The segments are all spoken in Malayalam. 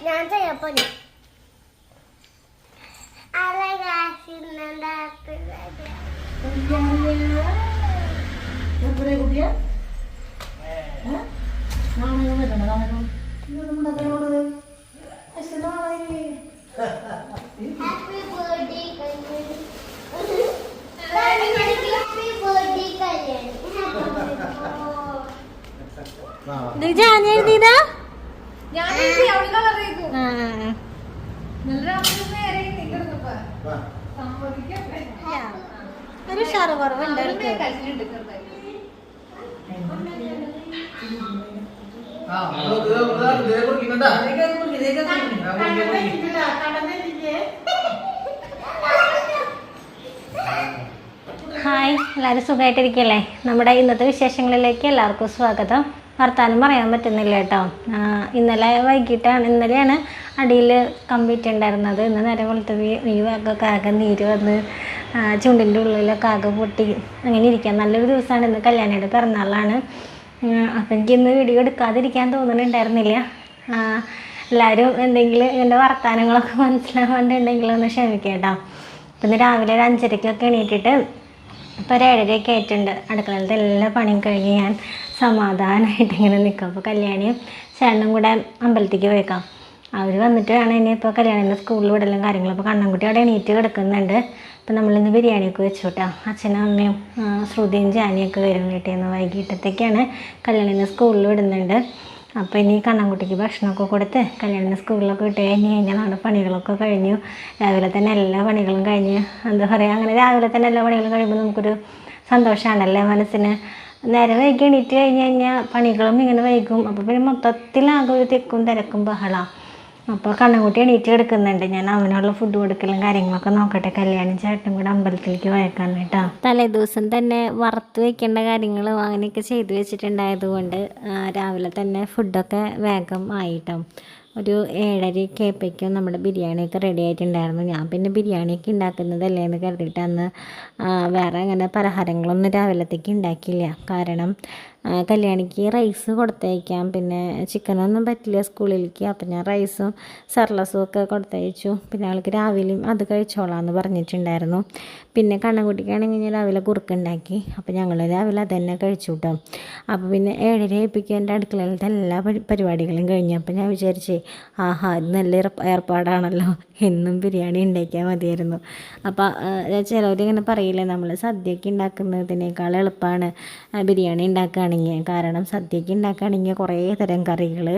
ഞാൻ- ചെയ്യപ്പോ ഞാൻ കുട്ടിയാ ഏ? നാണയം വരണോ നാണയം ഇതൊന്നും ഉണ്ടാക്കാൻ പോണത് അച്ഛൻ നാളെ happy birthday Kalyani happy birthday Kalyani ഇത് ഞാൻ എഴുതിയതാ ഞാൻ എഴുതി, അവൾ colour ചെയ്തു. ആ, നല്ല അവൾ നേരെ ഇരുന്ന് കിടന്നപ്പോ. സമ്മതിക്കണ്ടേ? ഒരു ഷാറ് കുറവുണ്ട്. ഹായ് എല്ലാവരും സുഖമായിട്ടിരിക്കല്ലേ? നമ്മുടെ ഇന്നത്തെ വിശേഷങ്ങളിലേക്ക് എല്ലാവർക്കും സ്വാഗതം. വർത്താനം പറയാൻ പറ്റുന്നില്ല കേട്ടോ. ഇന്നലെ വൈകിട്ടാണ് ഇന്നലെയാണ് അടിയിൽ കമ്പിറ്റ് ഉണ്ടായിരുന്നത്. ഇന്ന് നേരെ വെളുത്ത ഈ ഭാഗമൊക്കെ നീര് വന്ന് ചുണ്ടിന്റെ ഉള്ളിലൊക്കെ ആകെ പൊട്ടി. അങ്ങനെ ഇരിക്കാൻ നല്ലൊരു ദിവസമാണ് ഇന്ന് കല്യാണിയുടെ പിറന്നാളാണ്. അപ്പം എനിക്ക് ഇന്ന് വീഡിയോ എടുക്കാതിരിക്കാൻ തോന്നുന്നുണ്ടായിരുന്നില്ല എല്ലാവരും എന്തെങ്കിലും എന്റെ വർത്തമാനങ്ങളൊക്കെ മനസ്സിലാവാണ്ടുണ്ടെങ്കിൽ ഒന്ന് ക്ഷമിക്കാം കേട്ടോ. അപ്പം ഇന്ന് രാവിലെ ഒരു അഞ്ചരയ്ക്കൊക്കെ എണീറ്റിട്ട് ഇപ്പോൾ ഒരു ഏഴരയൊക്കെ ആയിട്ടുണ്ട്. അടുക്കളയിലത്തെ എല്ലാ പണിയും കഴിഞ്ഞ് ഞാൻ സമാധാനമായിട്ട് ഇങ്ങനെ നിൽക്കും. അപ്പോൾ കല്യാണിയും ചേട്ടനും കൂടെ അമ്പലത്തേക്ക് പോയേക്കാം. അവർ വന്നിട്ട് വേണം ഇനി ഇപ്പോൾ കല്യാണിന്റെ സ്കൂളിൽ വിടലും കാര്യങ്ങളും. അപ്പോൾ കണ്ണൻകുട്ടി അവിടെ എണീറ്റ് കിടക്കുന്നുണ്ട്. അപ്പോൾ നമ്മളിന്ന് ബിരിയാണിയൊക്കെ വെച്ചു കേട്ടോ അച്ഛനും അമ്മയും ശ്രുതിയും ജാനിയൊക്കെ വരും വീട്ടിൽ നിന്ന് വൈകിട്ടത്തേക്കാണ് കല്യാണിന്റെ സ്കൂളിൽ വിടുന്നുണ്ട്. അപ്പോൾ ഇനി കണ്ണൻകുട്ടിക്ക് ഭക്ഷണമൊക്കെ കൊടുത്ത് കല്യാണിന്റെ സ്കൂളിലൊക്കെ വിട്ട് കഴിഞ്ഞ് കഴിഞ്ഞാൽ നമ്മുടെ പണികളൊക്കെ കഴിഞ്ഞു. രാവിലെ തന്നെ എല്ലാ പണികളും കഴിഞ്ഞ് എന്താ പറയുക അങ്ങനെ രാവിലെ തന്നെ എല്ലാ പണികളും കഴിയുമ്പോൾ നമുക്കൊരു സന്തോഷമാണല്ലേ മനസ്സിന്. നേരെ വൈകി എണീറ്റ് കഴിഞ്ഞ് കഴിഞ്ഞാൽ പണികളും ഇങ്ങനെ വൈകും. അപ്പോൾ പിന്നെ മൊത്തത്തിലാകെ ഒരു തെക്കും തിരക്കും ബഹളമാണ് അപ്പോൾ കണ്ണൻകുട്ടി എണീറ്റ് കിടക്കുന്നുണ്ട്. ഞാൻ അവനുള്ള ഫുഡ് കൊടുക്കലും കാര്യങ്ങളൊക്കെ നോക്കട്ടെ. കല്യാണം ചേട്ടൻ കൂടെ അമ്പലത്തിലേക്ക് വയക്കാൻ കേട്ടോ. തലേ ദിവസം തന്നെ വറുത്ത് വെക്കേണ്ട കാര്യങ്ങൾ അങ്ങനെയൊക്കെ ചെയ്തു വെച്ചിട്ടുണ്ടായത് കൊണ്ട് രാവിലെ തന്നെ ഫുഡൊക്കെ വേഗം ആയിട്ടോ. ഒരു ഏഴരയൊക്കെ ആയപ്പോഴേക്കും നമ്മുടെ ബിരിയാണിയൊക്കെ റെഡി ആയിട്ടുണ്ടായിരുന്നു. ഞാൻ പിന്നെ ബിരിയാണിയൊക്കെ ഉണ്ടാക്കുന്നതല്ലേ എന്ന് കരുതിയിട്ട് അന്ന് വേറെ അങ്ങനെ പലഹാരങ്ങളൊന്നും രാവിലത്തേക്ക് ഉണ്ടാക്കിയില്ല. കാരണം കല്യാണിക്ക് റൈസ് കൊടുത്തയക്കാം. പിന്നെ ചിക്കനൊന്നും പറ്റില്ല സ്കൂളിലേക്ക്. അപ്പം ഞാൻ റൈസും സർലസും ഒക്കെ കൊടുത്തയച്ചു. പിന്നെ അവൾക്ക് രാവിലെയും അത് കഴിച്ചോളാം എന്ന് പറഞ്ഞിട്ടുണ്ടായിരുന്നു. പിന്നെ കണ്ണൻകുട്ടിക്കാണെങ്കിൽ ഞാൻ രാവിലെ കുറുക്കുണ്ടാക്കി. അപ്പം ഞങ്ങൾ രാവിലെ അതന്നെ തന്നെ കഴിച്ചു കേട്ടോ അപ്പോൾ പിന്നെ ഏഴര ഏൽപ്പിക്കുക എന്റെ അടുക്കളയിലത്തെ എല്ലാ പരിപാടികളും കഴിഞ്ഞു. അപ്പം ഞാൻ വിചാരിച്ചേ ആഹാ ഇത് നല്ല ഏർപ്പ- ഏർപ്പാടാണല്ലോ. എന്നും ബിരിയാണി ഉണ്ടാക്കിയാൽ മതിയായിരുന്നു. അപ്പോൾ ചിലവരിങ്ങനെ പറയില്ലേ നമ്മൾ സദ്യയ്ക്ക് ഉണ്ടാക്കുന്നതിനേക്കാൾ എളുപ്പമാണ് ബിരിയാണി ഉണ്ടാക്കുകയാണെങ്കിൽ കാരണം സദ്യക്ക് ഉണ്ടാക്കുകയാണെങ്കിൽ കുറേ തരം കറികൾ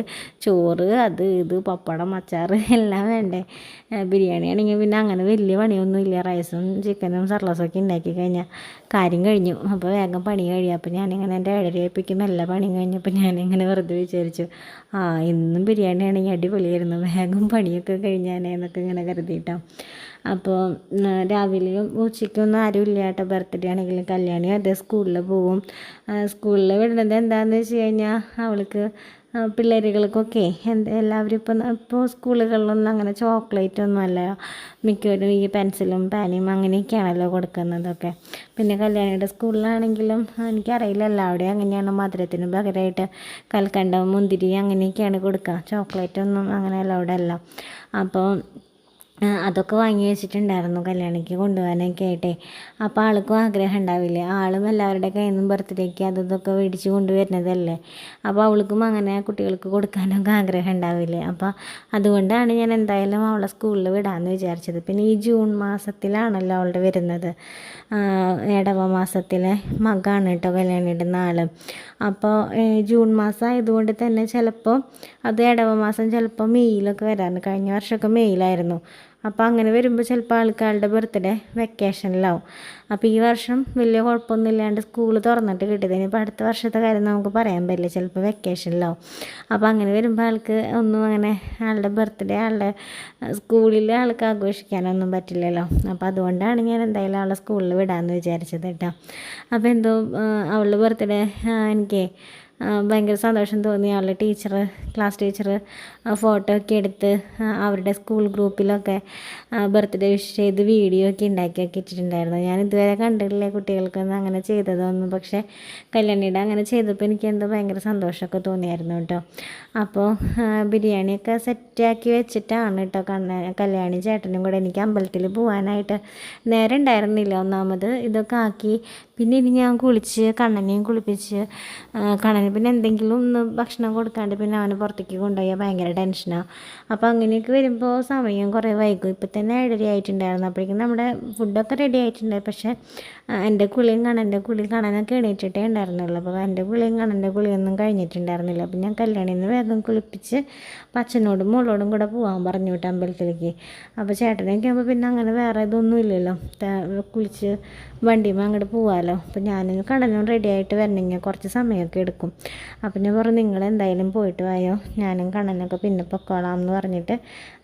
ചോറ് അത് ഇത് പപ്പടം അച്ചാർ എല്ലാം വേണ്ടേ. ബിരിയാണി ആണെങ്കിൽ പിന്നെ അങ്ങനെ വലിയ പണിയൊന്നുമില്ല. റൈസും ചിക്കനും സർലസൊക്കെ ഉണ്ടാക്കി കഴിഞ്ഞാൽ. കാര്യം കഴിഞ്ഞു. അപ്പോൾ വേഗം പണി കഴിയും. അപ്പോൾ ഞാനിങ്ങനെ എന്റെ ഇടരേപ്പിക്കും എല്ലാ പണിയും കഴിഞ്ഞപ്പോൾ ഞാനിങ്ങനെ വെറുതെ വിചാരിച്ചു ആ ഇന്നും ബിരിയാണി ആണെങ്കിൽ അടിപൊളിയായിരുന്നു. വേഗം പണിയൊക്കെ കഴിഞ്ഞാനേ എന്നൊക്കെ ഇങ്ങനെ കരുതിയിട്ടോ. അപ്പോൾ രാവിലെയും ഉച്ചയ്ക്കൊന്നും ആരും ഇല്ല കേട്ടോ. ബർത്ത്ഡേ ആണെങ്കിലും കല്യാണി അതേ സ്കൂളിൽ പോവും. സ്കൂളിൽ വിടുന്നത് എന്താണെന്ന് വെച്ച് കഴിഞ്ഞാൽ അവൾക്ക് പിള്ളേരുകൾക്കൊക്കെ എന്ത് എല്ലാവരും ഇപ്പം ഇപ്പോൾ സ്കൂളുകളിലൊന്നും അങ്ങനെ ചോക്ലേറ്റ് ഒന്നും അല്ല. മിക്കവരും ഈ പെൻസിലും പാനിയും അങ്ങനെയൊക്കെയാണല്ലോ കൊടുക്കുന്നതൊക്കെ. പിന്നെ കല്യാണിയുടെ സ്കൂളിലാണെങ്കിലും എനിക്കറിയില്ല എല്ലാവിടെയും അങ്ങനെയാണ് മധുരത്തിന് പകരമായിട്ട് കൽക്കണ്ടം മുന്തിരി അങ്ങനെയൊക്കെയാണ് കൊടുക്കുക. ചോക്ലേറ്റ് ഒന്നും അങ്ങനെ അല്ല. അപ്പോൾ അതൊക്കെ വാങ്ങി വെച്ചിട്ടുണ്ടായിരുന്നു കല്യാണിക്ക് കൊണ്ടുപോകാനൊക്കെ ആയിട്ടേ. അപ്പോൾ ആൾക്കും ആഗ്രഹം ഉണ്ടാവില്ലേ? ആളും എല്ലാവരുടെ കയ്യിൽ നിന്നും ബർത്ത്ഡേക്ക് അത് ഇതൊക്കെ മേടിച്ച് കൊണ്ടുവരുന്നതല്ലേ? അപ്പോൾ അവൾക്കും അങ്ങനെ കുട്ടികൾക്ക് കൊടുക്കാനൊക്കെ ആഗ്രഹം ഉണ്ടാവില്ലേ? അപ്പോൾ അതുകൊണ്ടാണ് ഞാൻ എന്തായാലും അവളെ സ്കൂളിൽ വിടാമെന്ന് വിചാരിച്ചത്. പിന്നെ ഈ ജൂൺ മാസത്തിലാണല്ലോ അവളുടെ വരുന്നത്. ഇടവ മാസത്തിലെ മകാണ് കേട്ടോ കല്യാണിയുടെ നാൾ. അപ്പോൾ ജൂൺ മാസം ആയതുകൊണ്ട് തന്നെ ചിലപ്പോൾ അത് ഇടവ മാസം ചിലപ്പോൾ മെയ്യിലൊക്കെ വരാറുണ്ട്. കഴിഞ്ഞ വർഷമൊക്കെ മെയ്യിലായിരുന്നു അപ്പോൾ അങ്ങനെ വരുമ്പോൾ ചിലപ്പോൾ ആൾക്കാരുടെ ബർത്ത്ഡേ വെക്കേഷനിലാവും അപ്പോൾ ഈ വർഷം വലിയ കുഴപ്പമൊന്നുമില്ലാണ്ട് സ്കൂൾ തുറന്നിട്ട് കിട്ടിയത്. ഇനിയിപ്പോൾ അടുത്ത വർഷത്തെ കാര്യം നമുക്ക് പറയാൻ പറ്റില്ല. ചിലപ്പോൾ വെക്കേഷനിലാവും അപ്പോൾ അങ്ങനെ വരുമ്പോൾ ആൾക്ക് ഒന്നും അങ്ങനെ ആളുടെ ബർത്ത്ഡേ ആളുടെ സ്കൂളിൽ ആൾക്ക് ആഘോഷിക്കാനൊന്നും പറ്റില്ലല്ലോ. അപ്പോൾ അതുകൊണ്ടാണ് ഞാൻ എന്തായാലും അവളെ സ്കൂളിൽ വിടാമെന്ന് വിചാരിച്ചത് കേട്ടോ. അപ്പോൾ എന്തോ അവളുടെ ബർത്ത്ഡേ എനിക്ക് ഭയങ്കര സന്തോഷം തോന്നി. അവളുടെ ടീച്ചർ ക്ലാസ് ടീച്ചർ ഫോട്ടോ ഒക്കെ എടുത്ത് അവരുടെ സ്കൂൾ ഗ്രൂപ്പിലൊക്കെ ബർത്ത്ഡേ വിഷ് ചെയ്ത് വീഡിയോ ഒക്കെ ഉണ്ടാക്കിയൊക്കെ ഇട്ടിട്ടുണ്ടായിരുന്നു ഞാൻ ഇതുവരെ കണ്ടിട്ടില്ല കുട്ടികൾക്കൊന്നും അങ്ങനെ ചെയ്തതൊന്നും. പക്ഷേ കല്യാണിയുടെ അങ്ങനെ ചെയ്തപ്പോൾ എനിക്ക് എന്തോ ഭയങ്കര സന്തോഷമൊക്കെ തോന്നിയായിരുന്നു കേട്ടോ. അപ്പോൾ ബിരിയാണിയൊക്കെ സെറ്റാക്കി വെച്ചിട്ടാണ് കേട്ടോ കണ്ണ കല്യാണി ചേട്ടനും കൂടെ എനിക്ക് അമ്പലത്തിൽ പോകാനായിട്ട് നേരം ഉണ്ടായിരുന്നില്ല. ഒന്നാമത് ഇതൊക്കെ ആക്കി പിന്നെ ഇനി ഞാൻ കുളിച്ച് കണ്ണനെയും കുളിപ്പിച്ച് ആ, കണ്ണന് പിന്നെ എന്തെങ്കിലും ഒന്ന് ഭക്ഷണം കൊടുക്കാണ്ട് പിന്നെ അവനെ പുറത്തേക്ക് കൊണ്ടുപോയാൽ ഭയങ്കര ടെൻഷനാണ് അപ്പോൾ അങ്ങനെയൊക്കെ വരുമ്പോൾ സമയം കുറേ വൈകും. ഇപ്പം തന്നെ ഏഴര ആയിട്ടുണ്ടായിരുന്നു അപ്പോഴേക്കും നമ്മുടെ ഫുഡൊക്കെ റെഡി ആയിട്ടുണ്ടായി. പക്ഷേ എന്റെ കുളിയും കണ്ണന്റെ കുളി കാണാനൊക്കെ എണീറ്റിട്ടേ ഉണ്ടായിരുന്നുള്ളൂ. അപ്പോൾ എന്റെ കുളിയും കണ്ണന്റെ കുളിയൊന്നും കഴിഞ്ഞിട്ടുണ്ടായിരുന്നില്ല. അപ്പോൾ ഞാൻ കല്യാണിയിൽ നിന്ന് വേഗം കുളിപ്പിച്ച് അച്ഛനോടും മോളോടും കൂടെ പോകാൻ പറഞ്ഞു വിട്ടു അമ്പലത്തിലേക്ക്. അപ്പോൾ ചേട്ടനൊക്കെ ആകുമ്പോൾ പിന്നെ അങ്ങനെ വേറെ ഇതൊന്നും ഇല്ലല്ലോ. കുളിച്ച് വണ്ടിയുമ്പോൾ അങ്ങോട്ട് പോകാമല്ലോ അപ്പോൾ ഞാനും കണ്ണനും റെഡി ആയിട്ട് വരണമെങ്കിൽ കുറച്ച് സമയമൊക്കെ എടുക്കും. അപ്പം ഞാൻ പറഞ്ഞു നിങ്ങൾ എന്തായാലും പോയിട്ട് വായോ? ഞാനും കണ്ണനൊക്കെ പിന്നെ പൊക്കോളാം എന്ന് പറഞ്ഞിട്ട്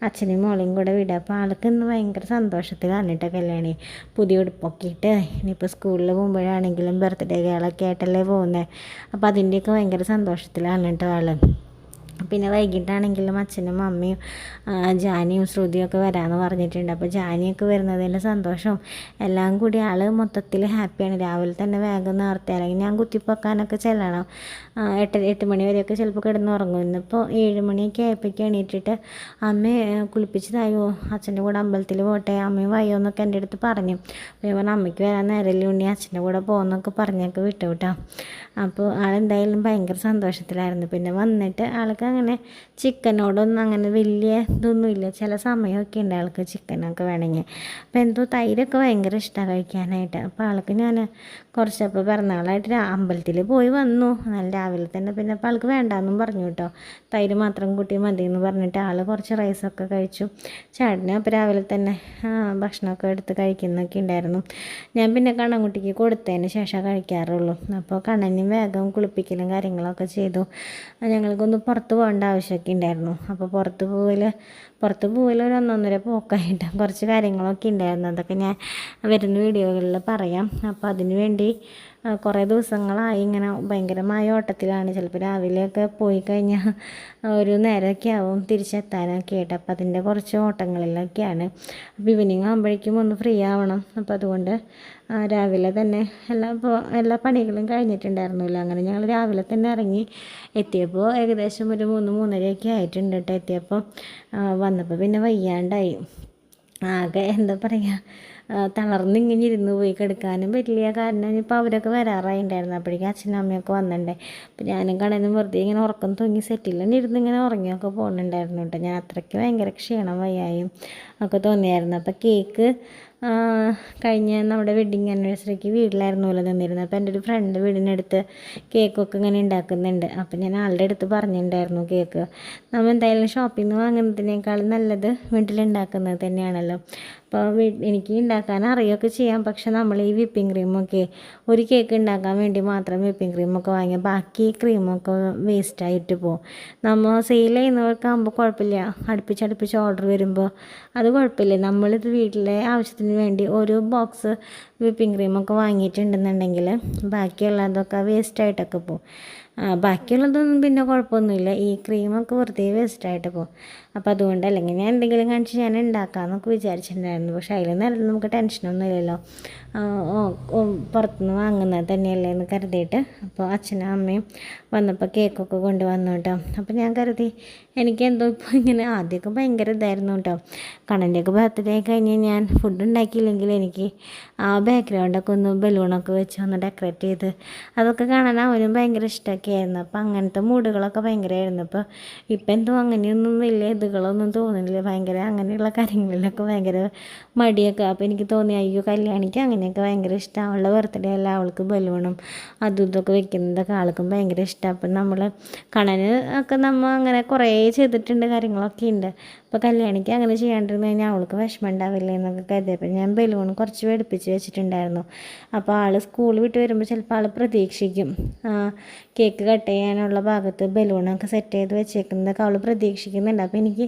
അച്ഛനെയും മോളെയും കൂടെ വിടാം. അപ്പോൾ ആൾക്ക് ഇന്ന് ഭയങ്കര സന്തോഷത്തിലാണ് കേട്ടോ കല്യാണി. പുതിയ ഉടുപ്പൊക്കെ ഇട്ട് ഇനിയിപ്പോൾ സ്കൂളിൽ പോകുമ്പോഴാണെങ്കിലും ബർത്ത്ഡേ കേളൊക്കെ ആയിട്ടല്ലേ പോകുന്നത് അപ്പോൾ അതിന്റെയൊക്കെ ഭയങ്കര സന്തോഷത്തിലാണ് കേട്ടോ ആൾ പിന്നെ വൈകിട്ടാണെങ്കിലും അച്ഛനും അമ്മയും ജാനിയും ശ്രുതിയൊക്കെ വരാമെന്ന് പറഞ്ഞിട്ടുണ്ട്. അപ്പോൾ ജാനിയൊക്കെ വരുന്നതിന്റെ സന്തോഷം എല്ലാം കൂടി ആൾ മൊത്തത്തിൽ ഹാപ്പിയാണ്. രാവിലെ തന്നെ വേഗം നേർത്തി. അല്ലെങ്കിൽ ഞാൻ കുത്തിപ്പൊക്കാനൊക്കെ ചെല്ലണം. എട്ട് എട്ട് മണി വരെയൊക്കെ ചിലപ്പോൾ കിടന്ന് ഉറങ്ങും ഇന്നിപ്പോൾ ഏഴ് മണിയൊക്കെ ആയപ്പോഴേക്ക് എണീറ്റിട്ട് അമ്മയെ കുളിപ്പിച്ചതായോ? അച്ഛന്റെ കൂടെ അമ്പലത്തിൽ പോട്ടെ? അമ്മയും വയ്യോ എന്നൊക്കെ എന്റെ അടുത്ത് പറഞ്ഞു. അപ്പോൾ ഞാൻ പറഞ്ഞു അമ്മയ്ക്ക് വരാൻ നേരല്ലേ ഉണ്ണി. അച്ഛന്റെ കൂടെ പോകുന്നൊക്കെ പറഞ്ഞൊക്കെ വിട്ടു കേട്ടോ അപ്പോൾ ആളെന്തായാലും ഭയങ്കര സന്തോഷത്തിലായിരുന്നു. പിന്നെ വന്നിട്ട് ആൾക്ക് അങ്ങനെ ചിക്കനോടൊന്നും അങ്ങനെ വലിയ ഇതൊന്നുമില്ല. ചില സമയമൊക്കെ ഉണ്ട് ആൾക്ക് ചിക്കനൊക്കെ വേണമെങ്കിൽ. അപ്പോൾ എന്തോ തൈരൊക്കെ ഭയങ്കര ഇഷ്ടമാണ് കഴിക്കാനായിട്ട്. അപ്പോൾ ആൾക്ക് ഞാൻ കുറച്ചപ്പോൾ പിറന്നാളായിട്ട് അമ്പലത്തിൽ പോയി വന്നു. നല്ല രാവിലെ തന്നെ പിന്നെ അപ്പോൾ ആൾക്ക് വേണ്ടാന്നും പറഞ്ഞു കേട്ടോ. തൈര് മാത്രം കൂട്ടി മതി എന്ന് പറഞ്ഞിട്ട് ആൾ കുറച്ച് റൈസൊക്കെ കഴിച്ചു. ചേട്ടന് അപ്പോൾ രാവിലെ തന്നെ ഭക്ഷണമൊക്കെ എടുത്ത് കഴിക്കുന്നൊക്കെ ഉണ്ടായിരുന്നു. ഞാൻ പിന്നെ കണ്ണൻകുട്ടിക്ക് കൊടുത്തതിന് ശേഷം കഴിക്കാറുള്ളൂ. അപ്പോൾ കണ്ണനും വേഗം കുളിപ്പിക്കലും കാര്യങ്ങളൊക്കെ ചെയ്തു. ഞങ്ങൾക്കൊന്ന് പുറത്ത് പോകേണ്ട ആവശ്യമൊക്കെ ഉണ്ടായിരുന്നു. അപ്പോൾ പുറത്ത് പോകൽ പുറത്ത് പോകൽ ഒരു ഒന്നൊന്നര പോക്കായിട്ട് കുറച്ച് കാര്യങ്ങളൊക്കെ ഉണ്ടായിരുന്നു. അതൊക്കെ ഞാൻ വരുന്ന വീഡിയോകളിൽ പറയാം. അപ്പോൾ അതിന് വേണ്ടി കുറേ ദിവസങ്ങളായി ഇങ്ങനെ ഭയങ്കരമായ ഓട്ടത്തിലാണ്. ചിലപ്പോൾ രാവിലെയൊക്കെ പോയി കഴിഞ്ഞാൽ ഒരു നേരമൊക്കെ ആവും തിരിച്ചെത്താനൊക്കെ ആയിട്ട്. അപ്പോൾ അതിന്റെ കുറച്ച് ഓട്ടങ്ങളിലൊക്കെയാണ്. അപ്പോൾ ഈവനിങ് ആകുമ്പോഴേക്കും ഒന്ന് ഫ്രീ ആവണം. അപ്പോൾ അതുകൊണ്ട് രാവിലെ തന്നെ. എല്ലാ എല്ലാ പണികളും കഴിഞ്ഞിട്ടുണ്ടായിരുന്നില്ല. അങ്ങനെ ഞങ്ങൾ രാവിലെ തന്നെ ഇറങ്ങി എത്തിയപ്പോൾ ഏകദേശം ഒരു മൂന്ന് മൂന്നരയൊക്കെ ആയിട്ടുണ്ട് കേട്ടോ എത്തിയപ്പോൾ വന്നപ്പോൾ പിന്നെ വയ്യാണ്ടായി. ആകെ എന്താ പറയുക തളർന്നിങ്ങനെ ഇരുന്ന് പോയി കിടക്കാനും പറ്റില്ല. കാരണം ഇപ്പോൾ അവരൊക്കെ വരാറായിട്ടുണ്ടായിരുന്നു അപ്പോഴേക്കും അച്ഛനും അമ്മയൊക്കെ വന്നിട്ടുണ്ടായി അപ്പോൾ ഞാനും കടന്നും വെറുതെ ഇങ്ങനെ ഉറക്കം തൂങ്ങി തന്നെ ഇരുന്ന് ഇങ്ങനെ ഉറങ്ങിയൊക്കെ പോകുന്നുണ്ടായിരുന്നു കേട്ടോ. ഞാൻ അത്രയ്ക്ക് ഭയങ്കര ക്ഷീണം വയ്യായും ഒക്കെ തോന്നിയായിരുന്നു. അപ്പോൾ കേക്ക് കഴിഞ്ഞ നമ്മുടെ വെഡ്ഡിങ് ആനിവേഴ്സറിക്ക് വീട്ടിലായിരുന്നു പോലെ തന്നിരുന്നത് അപ്പോൾ എന്റെ ഒരു ഫ്രണ്ട് വീടിനടുത്ത് കേക്കൊക്കെ ഇങ്ങനെ ഉണ്ടാക്കുന്നുണ്ട് അപ്പോൾ ഞാൻ ആളുടെ അടുത്ത് പറഞ്ഞിട്ടുണ്ടായിരുന്നു കേക്ക് നമ്മൾ എന്തായാലും ഷോപ്പിൽ നിന്ന് വാങ്ങുന്നതിനേക്കാളും നല്ലത് വീട്ടിലുണ്ടാക്കുന്നത് തന്നെയാണല്ലോ. അപ്പോൾ എനിക്ക് ഉണ്ടാക്കാൻ അറിയുകയൊക്കെ ചെയ്യാം. പക്ഷെ നമ്മൾ ഈ വിപ്പിംഗ് ക്രീമൊക്കെ ഒരു കേക്ക് ഉണ്ടാക്കാൻ വേണ്ടി മാത്രം വിപ്പിംഗ് ക്രീമൊക്കെ വാങ്ങിയ ബാക്കി ക്രീമൊക്കെ വേസ്റ്റായിട്ട് പോകും നമ്മൾ സെയിൽ ചെയ്യുന്നവർക്കാകുമ്പോൾ കുഴപ്പമില്ല. അടുപ്പിച്ചടുപ്പിച്ച് ഓർഡർ വരുമ്പോൾ അത് കുഴപ്പമില്ല. നമ്മളിത് വീട്ടിലെ ആവശ്യത്തിന് വേണ്ടി ഒരു ബോക്സ് വിപ്പിംഗ് ക്രീമൊക്കെ വാങ്ങിയിട്ടുണ്ടെന്നുണ്ടെങ്കിൽ ബാക്കിയുള്ളതൊക്കെ വേസ്റ്റായിട്ടൊക്കെ പോകും ബാക്കിയുള്ളതൊന്നും പിന്നെ കുഴപ്പമൊന്നുമില്ല. ഈ ക്രീമൊക്കെ വെറുതെ വേസ്റ്റായിട്ട് പോകും അപ്പോൾ അതുകൊണ്ട് അല്ലെങ്കിൽ ഞാൻ എന്തെങ്കിലും കാണിച്ച് ഞാൻ ഉണ്ടാക്കാമെന്നൊക്കെ വിചാരിച്ചിട്ടുണ്ടായിരുന്നു. പക്ഷേ നിന്നായിരുന്നു നമുക്ക് ടെൻഷനൊന്നും ഇല്ലല്ലോ. പുറത്തുനിന്ന് വാങ്ങുന്നത് തന്നെയല്ലേ എന്ന് കരുതിയിട്ട് അപ്പോൾ അച്ഛനും അമ്മയും വന്നപ്പോൾ കേക്കൊക്കെ കൊണ്ടുവന്നു കേട്ടോ. അപ്പോൾ ഞാൻ കരുതി എനിക്ക് എന്തോ ഇപ്പോൾ ഇങ്ങനെ ആദ്യമൊക്കെ ഭയങ്കര ഇതായിരുന്നു കേട്ടോ. കണ്ണന്റെയൊക്കെ ബർത്ത്ഡേ കഴിഞ്ഞ് ഞാൻ ഫുഡ് ഉണ്ടാക്കിയില്ലെങ്കിൽ എനിക്ക് ആ ബാക്ക്ഗ്രൗണ്ടൊക്കെ ഒന്ന് ബലൂണൊക്കെ വെച്ച് ഒന്ന് ഡെക്കറേറ്റ് ചെയ്ത് അതൊക്കെ കാണാൻ അവനും ഭയങ്കര ഇഷ്ടമൊക്കെ ആയിരുന്നു. അപ്പോൾ അങ്ങനത്തെ മൂഡുകളൊക്കെ ഭയങ്കരമായിരുന്നു. അപ്പോൾ ഇപ്പം എന്തോ അങ്ങനെയൊന്നും വലിയ ഇതുകളൊന്നും തോന്നുന്നില്ല ഭയങ്കര അങ്ങനെയുള്ള കാര്യങ്ങളിലൊക്കെ ഭയങ്കര മടിയൊക്കെ. അപ്പോൾ എനിക്ക് തോന്നി അയ്യോ കല്യാണിക്ക് അങ്ങനെയൊക്കെ ഭയങ്കര ഇഷ്ടമാണ് അവളുടെ ബർത്ത്ഡേ അല്ല? അവൾക്ക് ബലൂണും അതും ഇതൊക്കെ വെക്കുന്നതൊക്കെ ആൾക്കും ഭയങ്കര ഇഷ്ടമാണ് അപ്പം നമ്മൾ കണന് ഒക്കെ നമ്മൾ അങ്ങനെ കുറേ ചെയ്തിട്ടുണ്ട് കാര്യങ്ങളൊക്കെ ഉണ്ട് അപ്പോൾ കല്യാണിക്ക് അങ്ങനെ ചെയ്യാണ്ടിരുന്നു കഴിഞ്ഞാൽ അവൾക്ക് വിഷമം ഉണ്ടാവില്ല എന്നൊക്കെ കരുതിയപ്പോൾ ഞാൻ ബലൂൺ കുറച്ച് വെടിപ്പിച്ച് വെച്ചിട്ടുണ്ടായിരുന്നു. അപ്പോൾ ആൾ സ്കൂൾ വിട്ട് വരുമ്പോൾ ചിലപ്പോൾ ആൾ പ്രതീക്ഷിക്കും. കേക്ക് കട്ട് ചെയ്യാനുള്ള ഭാഗത്ത് ബലൂണൊക്കെ സെറ്റ് ചെയ്ത് വെച്ചേക്കുന്നതൊക്കെ അവൾ പ്രതീക്ഷിക്കുന്നുണ്ട്. അപ്പോൾ എനിക്ക്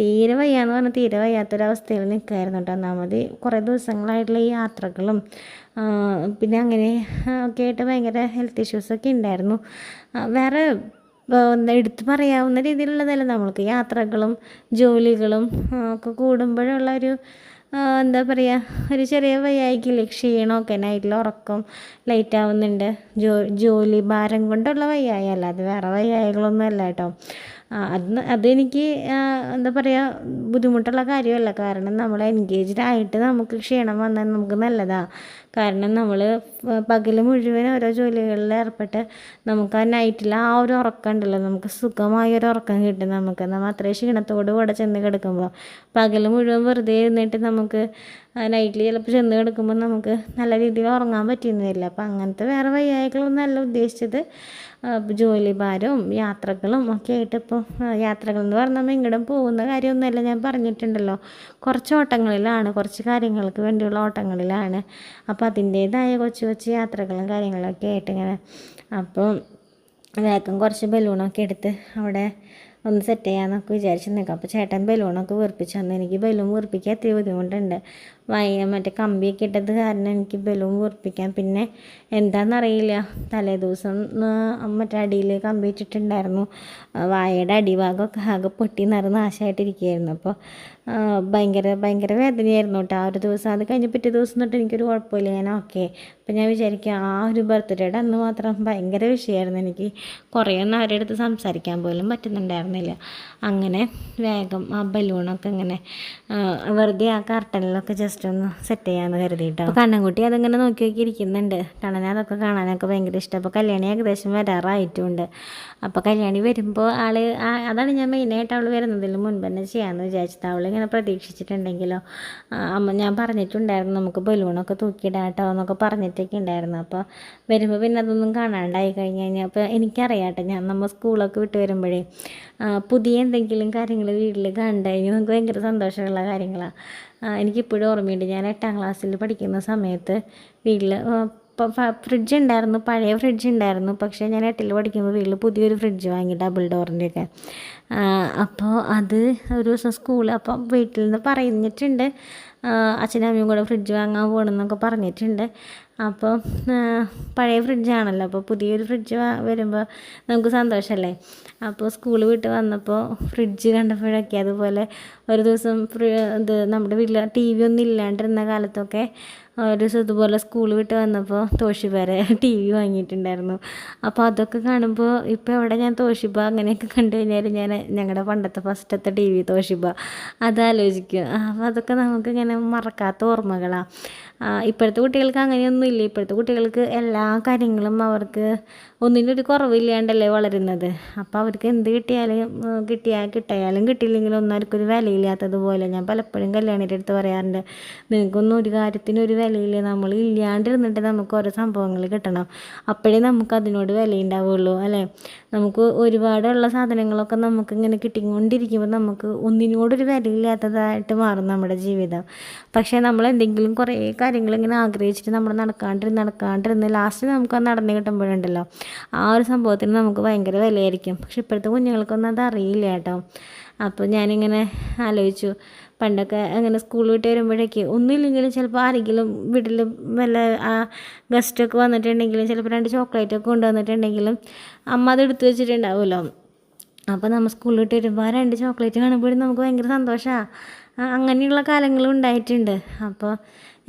തീരെ വയ്യാന്ന് പറഞ്ഞാൽ തീരെ വയ്യാത്തൊരവസ്ഥയിൽ നിൽക്കുമായിരുന്നു കേട്ടോ ഒന്നാമത് കുറേ ദിവസങ്ങളായിട്ടുള്ള ഈ യാത്രകളും പിന്നെ അങ്ങനെ ഒക്കെ ആയിട്ട് ഭയങ്കര ഹെൽത്ത് ഇഷ്യൂസൊക്കെ ഉണ്ടായിരുന്നു. വേറെ എടുത്ത് പറയാവുന്ന രീതിയിലുള്ളതല്ല. നമ്മൾക്ക് യാത്രകളും ജോലികളും ഒക്കെ കൂടുമ്പോഴുള്ള ഒരു എന്താ പറയുക ഒരു ചെറിയ വയ്യായിക്കില്ലേ ക്ഷീണമൊക്കെ നൈറ്റിൽ ഉറക്കം ലൈറ്റ് ആവുന്നുണ്ട്. ജോ ജോലി ഭാരം കൊണ്ടുള്ള വയ്യായ അല്ലാതെ വേറെ വയ്യായകളൊന്നും അല്ല കേട്ടോ. അത് അതെനിക്ക് എന്താ പറയുക ബുദ്ധിമുട്ടുള്ള കാര്യമല്ല. കാരണം നമ്മൾ എൻഗേജ്ഡ് ആയിട്ട് നമുക്ക് ക്ഷീണം വന്നാൽ നമുക്ക് നല്ലതാണ് കാരണം നമ്മൾ പകൽ മുഴുവൻ ഓരോ ജോലികളിൽ ഏർപ്പെട്ട് നമുക്ക് ആ നൈറ്റിൽ ആ ഒരു ഉറക്കം ഉണ്ടല്ലോ. നമുക്ക് സുഖമായ ഒരു ഉറക്കം കിട്ടും നമുക്ക്. നമ്മൾ അത്രയും ക്ഷീണത്തോട് കൂടെ ചെന്ന് കിടക്കുമ്പോൾ പകൽ മുഴുവൻ വെറുതെ ഇരുന്നിട്ട് നമുക്ക് നൈറ്റിൽ ചിലപ്പോൾ ചെന്ന് കിടക്കുമ്പോൾ നമുക്ക് നല്ല രീതിയിൽ ഉറങ്ങാൻ പറ്റുന്നില്ല അപ്പോൾ അങ്ങനത്തെ വേറെ വയ്യായ്കളൊന്നും അല്ല ഉദ്ദേശിച്ചത്. ജോലി ഭാരവും യാത്രകളും ഒക്കെ ആയിട്ട് ഇപ്പോൾ യാത്രകൾ എന്ന് പറഞ്ഞാൽ ഇങ്ങോട്ടും പോകുന്ന കാര്യമൊന്നുമല്ല ഞാൻ പറഞ്ഞിട്ടുണ്ടല്ലോ. കുറച്ച് ഓട്ടങ്ങളിലാണ് കുറച്ച് കാര്യങ്ങൾക്ക് വേണ്ടിയുള്ള ഓട്ടങ്ങളിലാണ്. അപ്പോൾ അതിന്റേതായ കൊച്ചു കൊച്ചു യാത്രകളും കാര്യങ്ങളൊക്കെ ആയിട്ട് ഇങ്ങനെ. അപ്പോൾ വേഗം കുറച്ച് ബലൂണൊക്കെ എടുത്ത് അവിടെ ഒന്ന് സെറ്റ് ചെയ്യാമെന്നൊക്കെ വിചാരിച്ച് നിൽക്കാം അപ്പോൾ ചേട്ടൻ ബലൂണൊക്കെ വീർപ്പിച്ചു തന്നു എനിക്ക് ബലൂൺ വീർപ്പിക്കാൻ ഇത്തിരി ബുദ്ധിമുട്ടുണ്ട്. വയ മറ്റേ കമ്പിയൊക്കെ ഇട്ടത് കാരണം എനിക്ക് ബലൂൺ കുറിപ്പിക്കാം പിന്നെ എന്താണെന്നറിയില്ല തലേ ദിവസം ആ, മറ്റേ അടിയിൽ കമ്പി ഇട്ടിട്ടുണ്ടായിരുന്നു ആ, വായയുടെ അടിഭാഗമൊക്കെ ആകെ പൊട്ടി നിറ നാശമായിട്ടിരിക്കുകയായിരുന്നു അപ്പോൾ ഭയങ്കര ഭയങ്കര വേദനയായിരുന്നു കേട്ടോ. ആ ഒരു ദിവസം അത് കഴിഞ്ഞ് പിറ്റേ ദിവസം തൊട്ട് എനിക്കൊരു കുഴപ്പമില്ല. ഞാൻ ഓക്കെ. അപ്പം ഞാൻ വിചാരിക്കാം ആ ഒരു ബർത്ത്ഡേയുടെ അന്ന് മാത്രം ഭയങ്കര വിഷയമായിരുന്നു. എനിക്ക് കുറേ ഒന്നും അവരുടെ അടുത്ത് സംസാരിക്കാൻ പോലും പറ്റുന്നുണ്ടായിരുന്നില്ല. അങ്ങനെ വേഗം ആ ബലൂണൊക്കെ ഇങ്ങനെ വെറുതെ ആ കർട്ടനിലൊക്കെ ജസ്റ്റ് ഒന്ന് സെറ്റ് ചെയ്യാമെന്ന് കരുതിയിട്ടോ കണ്ണൻകുട്ടി അതിങ്ങനെ നോക്കി നോക്കി ഇരിക്കുന്നുണ്ട്. കണ്ണനെ അതൊക്കെ കാണാനൊക്കെ ഭയങ്കര ഇഷ്ടം. അപ്പോൾ കല്യാണി ഏകദേശം വരാറായിട്ടുമുണ്ട് അപ്പോൾ കല്യാണി വരുമ്പോൾ ആൾ അതാണ് ഞാൻ മെയിനായിട്ട് അവൾ വരുന്നതിന് മുൻപ് തന്നെ ചെയ്യാമെന്ന് വിചാരിച്ചത്. അവൾ ഇങ്ങനെ പ്രതീക്ഷിച്ചിട്ടുണ്ടെങ്കിലോ അമ്മ ഞാൻ പറഞ്ഞിട്ടുണ്ടായിരുന്നു നമുക്ക് ബലൂണൊക്കെ തൂക്കിയിടാട്ടോ എന്നൊക്കെ പറഞ്ഞിട്ടൊക്കെ ഉണ്ടായിരുന്നു. അപ്പോൾ വരുമ്പോൾ പിന്നെ അതൊന്നും കാണാണ്ടായി കഴിഞ്ഞ് കഴിഞ്ഞാൽ അപ്പോൾ എനിക്കറിയാട്ടെ ഞാൻ നമ്മൾ സ്കൂളൊക്കെ വിട്ട് വരുമ്പോഴേ പുതിയ എന്തെങ്കിലും കാര്യങ്ങൾ വീട്ടിൽ കണ്ടു കഴിഞ്ഞാൽ നമുക്ക് ഭയങ്കര സന്തോഷമുള്ള കാര്യങ്ങളാണ് എനിക്കിപ്പോഴും ഓർമ്മയുണ്ട് ഞാൻ എട്ടാം ക്ലാസ്സിൽ പഠിക്കുന്ന സമയത്ത് വീട്ടിൽ ഫ്രിഡ്ജ് ഉണ്ടായിരുന്നു പഴയ ഫ്രിഡ്ജ് ഉണ്ടായിരുന്നു പക്ഷേ ഞാൻ എട്ടിൽ പഠിക്കുമ്പോൾ വീട്ടിൽ പുതിയൊരു ഫ്രിഡ്ജ് വാങ്ങി ഡബിൾ ഡോറിന്റെയൊക്കെ അപ്പോൾ അത് ഒരു ദിവസം സ്കൂൾ അപ്പം വീട്ടിൽ നിന്ന് പറഞ്ഞിട്ടുണ്ട് അച്ഛനും അമ്മയും കൂടെ ഫ്രിഡ്ജ് വാങ്ങാൻ പോകണമെന്നൊക്കെ പറഞ്ഞിട്ടുണ്ട്. അപ്പോൾ പഴയ ഫ്രിഡ്ജാണല്ലോ അപ്പോൾ പുതിയൊരു ഫ്രിഡ്ജ് വരുമ്പോൾ നമുക്ക് സന്തോഷമല്ലേ അപ്പോൾ സ്കൂൾ വിട്ട് വന്നപ്പോൾ ഫ്രിഡ്ജ് കണ്ടപ്പോഴൊക്കെ അതുപോലെ ഒരു ദിവസം ഇത് നമ്മുടെ വീട്ടിൽ ടി വി ഒന്നും ഇല്ലാണ്ടിരുന്ന കാലത്തൊക്കെ ഒരു ദിവസം ഇതുപോലെ സ്കൂൾ വിട്ട് വന്നപ്പോൾ തോഷിബ ടി വി വാങ്ങിയിട്ടുണ്ടായിരുന്നു. അപ്പോൾ അതൊക്കെ കാണുമ്പോൾ ഇപ്പോൾ എവിടെ ഞാൻ തോഷിബ അങ്ങനെയൊക്കെ കണ്ടു കഴിഞ്ഞാൽ ഞാൻ ഞങ്ങളുടെ പണ്ടത്തെ ഫസ്റ്റത്തെ ടി വി തോഷിബ. അതാലോചിക്കും. അപ്പോൾ അതൊക്കെ നമുക്ക് ഇങ്ങനെ മറക്കാത്ത ഓർമ്മകളാണ് ഇപ്പോഴത്തെ കുട്ടികൾക്ക് അങ്ങനെയൊന്നും ഇല്ല. ഇപ്പോഴത്തെ കുട്ടികൾക്ക് എല്ലാ കാര്യങ്ങളും അവർക്ക് ഒന്നിനൊരു കുറവില്ലാണ്ടല്ലേ വളരുന്നത്. അപ്പോൾ അവർക്ക് എന്ത് കിട്ടിയാലും കിട്ടിയാൽ കിട്ടിയാലും കിട്ടിയില്ലെങ്കിലും ഒന്നും അവർക്കൊരു വിലയില്ലാത്തതുപോലെ ഞാൻ പലപ്പോഴും കല്യാണിന്റെ അടുത്ത് പറയാറുണ്ട്. നിനക്കൊന്നും ഒരു കാര്യത്തിനൊരു വിലയില്ല നമ്മൾ ഇല്ലാണ്ടിരുന്നിട്ട് നമുക്ക് ഓരോ സംഭവങ്ങൾ കിട്ടണം. അപ്പോഴേ നമുക്ക് അതിനോട് വിലയുണ്ടാവുള്ളൂ അല്ലേ? നമുക്ക് ഒരുപാടുള്ള സാധനങ്ങളൊക്കെ നമുക്ക് ഇങ്ങനെ കിട്ടിക്കൊണ്ടിരിക്കുമ്പോൾ നമുക്ക് ഒന്നിനോടൊരു വിലയില്ലാത്തതായിട്ട് മാറും നമ്മുടെ ജീവിതം. പക്ഷേ നമ്മൾ എന്തെങ്കിലും കുറേ കാര്യങ്ങൾ ഇങ്ങനെ ആഗ്രഹിച്ചിട്ട് നമ്മൾ നടക്കാണ്ടിരുന്ന് നടക്കാണ്ടിരുന്ന് ലാസ്റ്റ് നമുക്ക് അത് നടന്നു കിട്ടുമ്പോഴുണ്ടല്ലോ ആ ഒരു സംഭവത്തിന് നമുക്ക് ഭയങ്കര വിലയായിരിക്കും. പക്ഷെ ഇപ്പോഴത്തെ കുഞ്ഞുങ്ങൾക്കൊന്നും അത് അറിയില്ല കേട്ടോ. അപ്പോൾ ഞാനിങ്ങനെ ആലോചിച്ചു പണ്ടൊക്കെ അങ്ങനെ സ്കൂൾ വിട്ട് വരുമ്പോഴേക്ക് ഒന്നുമില്ലെങ്കിലും ചിലപ്പോൾ ആരെങ്കിലും വീട്ടിൽ വല്ല ഗസ്റ്റൊക്കെ വന്നിട്ടുണ്ടെങ്കിലും ചിലപ്പോൾ രണ്ട് ചോക്ലേറ്റൊക്കെ കൊണ്ടുവന്നിട്ടുണ്ടെങ്കിലും അമ്മ അത് എടുത്തു വെച്ചിട്ടുണ്ടാവുമല്ലോ. അപ്പോൾ നമ്മൾ സ്കൂളിൽ വിട്ട് വരുമ്പോൾ ആ രണ്ട് ചോക്ലേറ്റ് കാണുമ്പോഴും നമുക്ക് ഭയങ്കര സന്തോഷമാണ് അങ്ങനെയുള്ള കാലങ്ങളും ഉണ്ടായിട്ടുണ്ട്. അപ്പോൾ